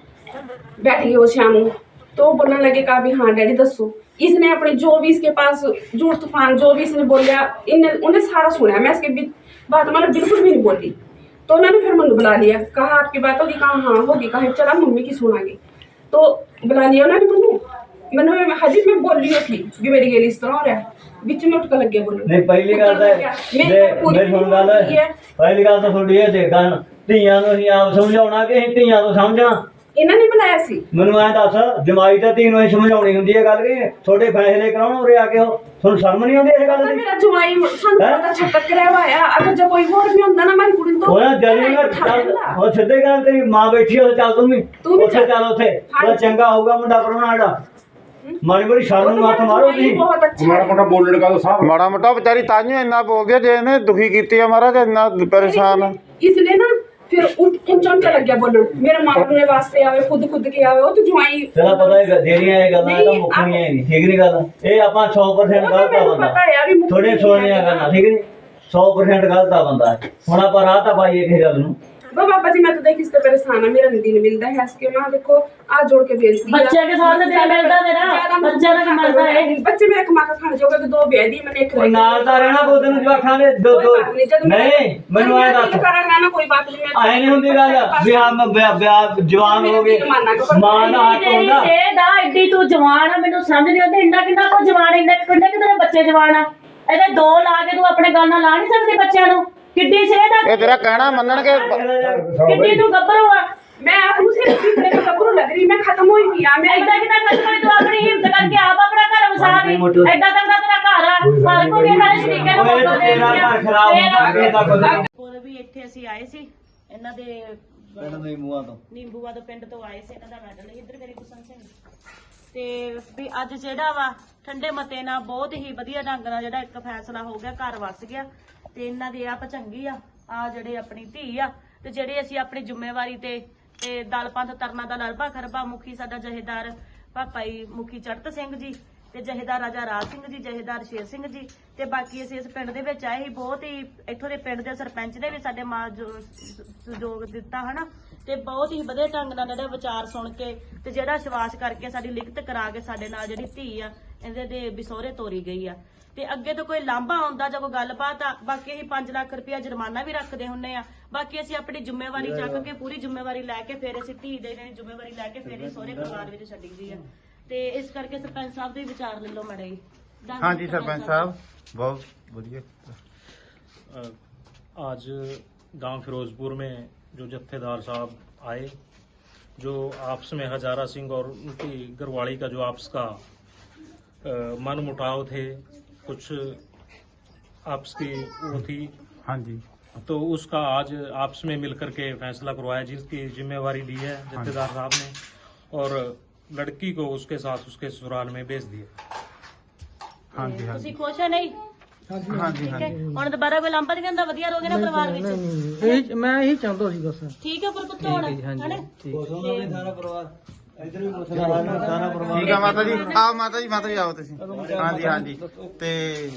बैठ गए वो शाम तो बोलने लगे, कहा भी हाँ डैडी, दसो। इसने अपने जो भी इसके पास झूठ तूफ़ान, जो भी इसने बोलिया इन्हें, उन्हें सारा सुना मैं इसके बात मतलब बिल्कुल भी नहीं बोली। तो उन्होंने फिर मनु बुला लिया कहा आपकी बात होगी कहा हाँ होगी कहा चला मम्मी की सुनागी तो बुला लिया उन्होंने मनु मैंने हजी मैं बोल रही थी कि मेरी गेली इस तरह हो रहा है बीच में उठ कर लगे बोलो ਨਹੀਂ ਪਹਿਲੀ ਗੱਲ ਤਾਂ ਦੇ ਮੇਰੇ ਸੁਣ ਗੱਲ ਪਹਿਲੀ ਗੱਲ ਤਾਂ ਤੁਹਾਡੀ ਇਹ ਦੇਖਾਂ ਧੀਆਂ ਨੂੰ ਅਸੀਂ ਆਪ ਸਮਝਾਉਣਾ ਕਿ ਅਸੀਂ ਧੀਆਂ ਨੂੰ ਸਮਝਣਾ ਇਹਨਾਂ ਨੇ ਬਣਾਇਆ ਸੀ। ਮੈਨੂੰ ਐਂ ਦੱਸ ਜਮਾਈ ਤਾਂ ਤੈਨੂੰ ਇਹ ਸਮਝਾਉਣੀ ਹੁੰਦੀ ਹੈ ਗੱਲ ਕਿ ਤੁਹਾਡੇ ਫੈਸਲੇ ਕਰਾਉਣ ਉਰੇ ਆ ਕੇ ਉਹ ਤੁਹਾਨੂੰ ਸ਼ਰਮ ਨਹੀਂ ਆਉਂਦੀ ਇਸ ਗੱਲ ਦੀ? ਮੇਰਾ ਜਵਾਈ ਸਾਨੂੰ ਹੈਂ? ਪਤਾ ਛੱਟਕ ਕਰਵਾਇਆ ਅਗਰ ਜੇ ਕੋਈ ਹੋਰ ਵੀ ਹੁੰਦਾ ਨਾ ਮੈਂ ਕੁੜੀ ਤੋਂ ਉਹਨਾਂ ਜਲਦੀ ਨਾ ਚੱਲ ਲੈਂਦਾ। ਸਿੱਧੇ ਗੱਲ ਤੇਰੀ ਮਾਂ ਬੈਠੀ ਉਹ ਚੱਲ ਤੂੰ ਵੀ। ਉੱਥੇ ਚੱਲ। ਉੱਥੇ। ਬੜਾ ਚੰਗਾ ਹੋਊਗਾ ਮੁੰਡਾ ਪਰਵਾਣਾ ਦਾ ਮਾੜੀ ਮੋਟੀ ਸ਼ਰਮ ਨੂੰ ਹੱਥ ਮਾਰੋ ਤੁਸੀਂ। ਮਾੜਾ ਮੋਟਾ ਬੋਲਣ ਕਾ ਤਾਂ ਮਾੜਾ ਮੋਟਾ ਵਿਚਾਰੀ ਤਾਂਹੀਓ ਇੰਨਾ ਬੋਲਦੀ ਆ, ਜੇ ਇਹਨੇ ਦੁਖੀ ਕੀਤੀ ਆ ਮਹਾਰਾਜ ਇੰਨਾ ਪਰੇਸ਼ਾਨ ਆ। ਨਾ ਫਿਰ ਉੱਠ ਕੁੰਚਮਟਾ ਲੱਗਿਆ ਬੋਲਣ। ਮੇਰਾ ਮਾਂ ਨੇ ਵਾਸਤੇ ਆਵੇ ਖੁਦ ਖੁਦ ਕੇ ਆਵੇ ਉਹ ਤੂੰ ਜਵਾਈ ਤੇਰਾ ਪਤਾ ਹੈ ਜਿਹੜੀਆਂ ਇਹ ਗੱਲਾਂ ਤਾਂ ਮੁੱਕਣੀਆਂ ਨਹੀਂ ਠੀਕ ਨਹੀਂ ਗੱਲ? ਇਹ ਆਪਾਂ 100% ਗਲਤ ਆ ਬੰਦਾ। ਥੋੜੇ ਸੋਹਣੀਆਂ ਗੱਲਾਂ ਠੀਕ ਨਹੀਂ 100% ਗਲਤ ਆ ਬੰਦਾ। ਹੁਣ ਆਪਾਂ ਰਾਹ ਤਾਂ ਪਾਈਏ ਕਿਸੇ ਗੱਲ ਨੂੰ। वो बाबा जी मैं तो देखी इससे परेशान है मेरा नहीं दिन मिलता है इसके माँ देखो आज जोड़ के बेचती है। बच्चे के साथ दिन मिलता तेरा, ज्यादा बच्चे का कमाता है। बच्चे मेरे कमा का खाने जोगे तो दो ब्याह दी मैंने एक ਉਹ ਨਾਲ ਤਾਂ ਰਹਿਣਾ ਦੋ ਦਿਨ ਜਵਾਖਾਂ ਦੇ ਦੋ ਦੋ ਨਹੀਂ ਮੈਨੂੰ ਐ ਦੱਸ करेगा ना कोई बात नहीं मैं ਆਏ ਨਹੀਂ ਹੁੰਦੀ ਗੱਲ ਵੀ ਹਾਂ ਮੈਂ ਵਿਆਹ- ਵਿਆਹ ਜਵਾਨ ਹੋ ਗਏ ਮਾਂ ਦਾ ਹੱਕ ਹੁੰਦਾ ਇਹ ਦਾ ਐਡੀ ਤੂੰ ਜਵਾਨ ਆ ਮੈਨੂੰ ਸਮਝ ਨਹੀਂ ਆਉਂਦੀ ਇੰਨਾ ਕਿੰਨਾ ਕੋ ਜਵਾਨ ਇੰਨਾ ਕਿੰਨੇ ਕਿ ਤੇਰੇ ਬੱਚੇ ਜਵਾਨ ਆ ਇਹਦੇ ਦੋ ਲਾ ਕੇ ਤੂੰ ਆਪਣੇ ਗੱਲ ਨਾਲ ਲਾ ਨਹੀਂ ਸਕਦੀ ਬੱਚਿਆਂ ਨੂੰ ਕਿੱਡੀ ਸਿਰੇ ਦਾ ਇਹ ਤੇਰਾ ਕਹਿਣਾ ਮੰਨਣਗੇ। ਕਿੱਡੀ ਤੂੰ ਗੱਭਰੂ ਆ। ਮੈਂ ਉਸੇ ਦੀ ਮੇਰੇ ਤੋਂ ਗੱਭਰੂ ਲੱਗ ਰਹੀ ਮੈਂ ਖਤਮ ਹੋਈ ਨਹੀਂ ਆ। ਮੈਂ ਇਦਾਂ ਕਿਦਾਂ ਕਰ ਕੋਈ ਤੂੰ ਆਪਣੀ ਹਿੰਮਤ ਕਰਕੇ ਆਪ ਆਪਣਾ ਘਰ ਵਸਾ ਵੀ। ਐਡਾ ਤੰਗਾ ਤੇਰਾ ਘਰ ਆ। ਹਰ ਕੋਈ ਹਰ ਸ਼ਰੀਕੇ ਨੂੰ ਮੌਕਾ ਦੇ ਤੇਰਾ ਘਰ ਖਰਾਬ ਹੋ ਗਿਆ ਹੋਰ ਵੀ ਇੱਥੇ ਅਸੀਂ ਆਏ ਸੀ। ਇਹਨਾਂ ਦੇ ਪਿੰਡ ਨੀਂਬੂਆ ਤੋਂ। ਨੀਂਬੂਆ ਤੋਂ ਪਿੰਡ ਤੋਂ ਆਏ ਸੀ ਇਹਨਾਂ ਦਾ ਮੈਡਲ ਇੱਧਰ ਮੇਰੀ ਗੁਸਨ ਸਿੰਘ ਤੇ ਵੀ ਅੱਜ ਜਿਹੜਾ ਵਾ ਠੰਡੇ ਮਤੇ ਨਾਲ ਬਹੁਤ ਹੀ ਵਧੀਆ ਢੰਗ ਨਾਲ ਜਿਹੜਾ ਫੈਸਲਾ ਹੋ ਗਿਆ ਘਰ ਵਸ ਗਿਆ। ਤੇ ਇਹਨਾਂ ਦੀ ਆਪ ਚੰਗੀ ਆ ਆ ਜਿਹੜੇ ਆਪਣੀ ਧੀ ਆ, ਤੇ ਜਿਹੜੇ ਅਸੀਂ ਆਪਣੀ ਜ਼ਿੰਮੇਵਾਰੀ ਤੇ ਤੇ ਦਲ ਤਰਨਾ ਦਾ ਲਰਬਾ ਖਰਬਾ ਮੁਖੀ ਸਾਡਾ ਜਹੇਦਾਰ ਪਾਪਾ ਮੁਖੀ ਚੜਤ ਸਿੰਘ ਜੀ, ਤੇ ਜਹੇਦਾਰ ਰਾਜਾ ਰਾਜ ਸਿੰਘ ਜੀ, ਜਹੇਦਾਰ ਸ਼ੇਰ ਸਿੰਘ ਜੀ, ਤੇ ਬਾਕੀ ਅਸੀਂ ਇਸ ਪਿੰਡ ਦੇ ਵਿੱਚ ਆਏ ਹੀ ਬਹੁਤ ਹੀ ਇੱਥੋਂ ਦੇ ਪਿੰਡ ਦੇ ਸਰਪੰਚ ਨੇ ਵੀ ਸਾਡੇ ਮਾਂ ਜੋ, ਸਹਿਯੋਗ ਦਿੱਤਾ, ਹਨਾ? ਤੇ ਬਹੁਤ ਹੀ ਵਧੀਆ ਢੰਗ ਨਾਲ ਜਿਹੜੇ ਵਿਚਾਰ ਸੁਣ ਕੇ, ਤੇ ਜਿਹੜਾ ਵਿਸ਼ਵਾਸ ਕਰਕੇ ਸਾਡੀ ਲਿਖਤ ਕਰਾ ਕੇ ਸਾਡੇ ਨਾਲ ਜਿਹੜੀ ਧੀ ਆ, ਇਹਦੇ ਦੇ ਵਿਸੋਰੇ ਤੋਰੀ ਗਈ ਆ। ਤੇ ਅੱਗੇ ਤੋਂ ਕੋਈ ਲਾਂਭਾ ਆਉਂਦਾ ਜਾਂ ਕੋਈ ਗੱਲਬਾਤ ਆ ਬਾਕੀ ਅਸੀਂ 5 ਲੱਖ ਰੁਪਇਆ ਜੁਰਮਾਨਾ ਵੀ ਰੱਖਦੇ ਹੁੰਨੇ ਆ ਬਾਕੀ ਅਸੀਂ ਆਪਣੀ ਜ਼ਿੰਮੇਵਾਰੀ ਚੱਕ ਕੇ ਪੂਰੀ ਜ਼ਿੰਮੇਵਾਰੀ ਲੈ ਕੇ ਫਿਰ ਅਸੀਂ ਧੀ ਦੇ ਜਿਹੜੀ ਜ਼ਿੰਮੇਵਾਰੀ ਲੈ ਕੇ ਫਿਰ ਹੀ ਸਹੁਰੇ ਪਰਿਵਾਰ ਵਿੱਚ ਛੱਡੀ ਦੀ ਆ ਤੇ ਇਸ ਕਰਕੇ ਸਰਪੰਚ ਸਾਹਿਬ ਦੇ ਵਿਚਾਰ ਲੈ ਲਓ ਮੜੇ ਹਾਂਜੀ ਸਰਪੰਚ ਸਾਹਿਬ ਬਹੁਤ ਵਧੀਆ अ, आज गांव फिरोजपुर में जो जत्थेदार साहब आए जो आपस में हजारा सिंह और उनकी गरवाड़ी का जो आपस का अ, मन मुटाव थे कुछ आपस की वो थी हाँ जी तो उसका आज आपस में मिलकर के फैसला करवाया जिसकी जिम्मेवारी ली है जत्थेदार साहब ने और लड़की को उसके साथ उसके ससुराल में भेज दिया हाँ जी हाँ ਤੁਸੀਂ ਖੁਸ਼ ਹੋ ਨਹੀਂ ਹਾਂਜੀ ਹਾਂਜੀ ਠੀਕ ਹੈ ਹੁਣ ਦੁਬਾਰਾ ਕੋਈ ਲਾਂਭਾ ਨਹੀਂ ਕਹਿੰਦਾ ਵਧੀਆ ਰਹੋਗੇ ਨਾ ਪਰਿਵਾਰ ਵਿੱਚ ਇਹ ਮੈਂ ਇਹੀ ਚਾਹੁੰਦਾ ਸੀ ਬਸ ਠੀਕ ਹੈ ਪਰ ਪੁੱਤ ਹੁਣ ਹਨਾ ਸਾਰਾ ਪਰਿਵਾਰ ਇੱਧਰ ਵੀ ਪੁੱਛ ਰਿਹਾ ਸਾਰਾ ਪਰਿਵਾਰ ਠੀਕ ਆ ਮਾਤਾ ਜੀ। ਆਓ ਮਾਤਾ ਜੀ ਮਾਤਾ ਜੀ ਆਓ ਤੁਸੀਂ। ਹਾਂਜੀ ਹਾਂਜੀ। ਤੇ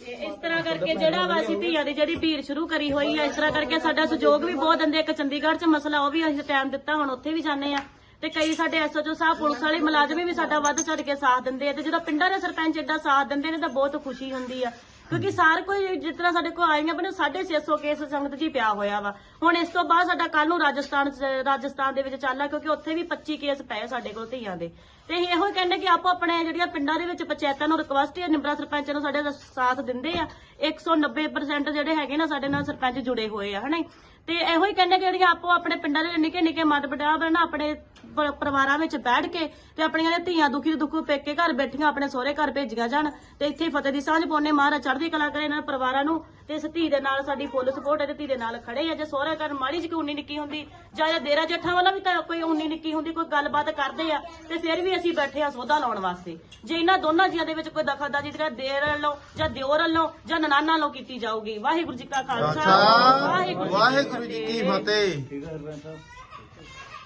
ਤੇ ਇਸ ਤਰ੍ਹਾਂ ਕਰਕੇ ਜਿਹੜਾ ਵਾ ਅਸੀਂ ਧੀਆਂ ਦੀ ਜਿਹੜੀ ਭੀੜ ਸ਼ੁਰੂ ਕਰੀ ਹੋਈ ਆ ਇਸ ਤਰ੍ਹਾਂ ਕਰਕੇ ਸਾਡਾ ਸਹਿਯੋਗ ਵੀ ਬਹੁਤ ਦਿੰਦੇ ਇੱਕ ਚੰਡੀਗੜ੍ਹ 'ਚ ਮਸਲਾ ਉਹ ਵੀ ਅਸੀਂ ਟਾਈਮ ਦਿੱਤਾ ਹੁਣ ਉੱਥੇ ਵੀ ਜਾਂਦੇ ਆ। ਤੇ ਕਈ ਸਾਡੇ ਐਸਓਚਓ ਸਾਹਿਬ ਪੁਲਿਸ ਵਾਲੇ ਮੁਲਾਜ਼ਮ ਵੀ ਸਾਡਾ ਵੱਧ ਚੜ ਕੇ ਸਾਥ ਦਿੰਦੇ ਆ। ਤੇ ਜਦੋਂ ਪਿੰਡਾਂ ਦੇ ਸਰਪੰਚ ਏਦਾਂ ਸਾਥ ਦਿੰਦੇ ਨੇ ਤਾਂ ਬਹੁਤ ਖੁਸ਼ੀ ਹੁੰਦੀ ਆ। ਕਿਉਂਕਿ ਸਾਰ ਕੋਈ ਜਿਸ ਤਰ੍ਹਾਂ ਸਾਡੇ ਕੋਲ ਆਈਆਂ ਬਣੇ 650 ਕੇਸ ਸੰਗਤ ਜੀ ਪਿਆ ਹੋਇਆ ਵਾ। ਹੁਣ ਇਸ ਤੋਂ ਬਾਅਦ ਸਾਡਾ ਕੱਲ ਨੂੰ ਰਾਜਸਥਾਨ 'ਚ- ਰਾਜਸਥਾਨ ਦੇ ਵਿੱਚ ਚੱਲਣਾ ਕਿਉਂਕਿ ਉੱਥੇ ਵੀ 25 ਕੇਸ ਪਏ ਸਾਡੇ ਕੋਲ ਧੀਆਂ ਦੇ। ਤੇ ਅਸੀਂ ਇਹੋ ਹੀ ਕਹਿੰਦੇ ਕਿ ਆਪੋ ਆਪਣੇ ਜਿਹੜੀਆਂ ਪਿੰਡਾਂ ਦੇ ਵਿੱਚ ਪੰਚਾਇਤਾਂ ਨੂੰ ਰਿਕਵੈਸਟ ਹੈ ਨਿੰਬਰਾ ਸਰਪੰਚ ਨੂੰ ਸਾਡੇ ਦਾ ਸਾਥ ਦਿੰਦੇ ਆ 190% ਜਿਹੜੇ ਹੈਗੇ ਨਾ ਸਾਡੇ ਨਾਲ ਸਰਪੰਚ ਜੁੜੇ ਹੋਏ ਆ, ਹਨਾ ਤੇ ਇਹੋ ਹੀ ਕਹਿੰਦੇ ਕਿ ਜਿਹੜੀਆਂ ਆਪੋ ਆਪਣੇ ਪਿੰਡਾਂ ਦੇ ਨਿੱਕੇ ਨਿੱਕੇ ਮਤ ਬਟਾਵ ਨਾ ਆਪਣੇ ਪ- ਪਰਿਵਾਰਾਂ ਵਿੱਚ ਬੈਠ ਕੇ ਤੇ ਆਪਣੀਆਂ ਜਿਹੜੀਆਂ ਧੀਆਂ ਦੁਖੀ ਦੁੱਖ ਪੇਕੇ ਘਰ ਬੈਠੀਆਂ ਆਪਣੇ ਸਹੁਰੇ ਘਰ ਭੇਜੀਆਂ ਜਾਣ ਤੇ ਇੱਥੇ ਫਤਿਹ ਦੀ ਸਾਂਝ ਪਾਉਣੇ ਮਹਾਰਾਜ ਚੜ੍ਹਦੀ ਕਲਾ ਕਰੇ ਇਹਨਾਂ ਪਰਿਵਾਰਾਂ ਨੂੰ। ਤੇ ਇਸ ਧੀ ਦੇ ਨਾਲ ਸਾਡੀ ਫੁੱਲ ਸਪੋਰਟ ਹੈ ਤੇ ਧੀ ਦੇ ਨਾਲ ਖੜੇ ਆ। ਜੇ ਸਹੁਰੇ ਘਰ ਮਾੜੀ ਜਿਹੀ ਕੋਈ ਉਨੀ ਨਿੱਕੀ ਹੁੰਦੀ ਜਾਂ ਜੇ ਦੇਰਾ ਜੇਠਾਂ ਵਾਲਾ ਵੀ ਤਾਂ ਕੋਈ ਉਨੀ ਨਿੱਕੀ ਹੁੰਦੀ ਕੋਈ ਗੱਲਬਾਤ ਕਰਦੇ ਆ ਤੇ ਫਿਰ ਵੀ ਅਸੀਂ ਬੈਠੇ ਆ ਸੋਧਾ ਲਾਉਣ ਵਾਸਤੇ। ਜੇ ਇਹਨਾਂ ਦੋਨਾਂ ਜੀਆਂ ਦੇ ਵਿੱਚ ਕੋਈ ਦਖਲਅੰਦਾਜ਼ੀ ਜਿਹੜਾ ਦੇਰ ਵੱਲੋਂ ਜਾਂ ਦਿਓਰ ਵੱਲੋਂ ਜਾਂ ਨਨਾਨਾ ਵੱਲੋਂ ਕੀਤੀ ਜਾਊਗੀ। ਵਾਹਿਗੁਰੂ ਜੀ ਕਾ ਖਾਲਸਾ। ਅੱਛਾ ਵਾਹਿਗੁਰੂ ਜੀ ਕੀ ਫਤਿਹ।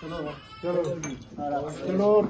ਚਲੋ।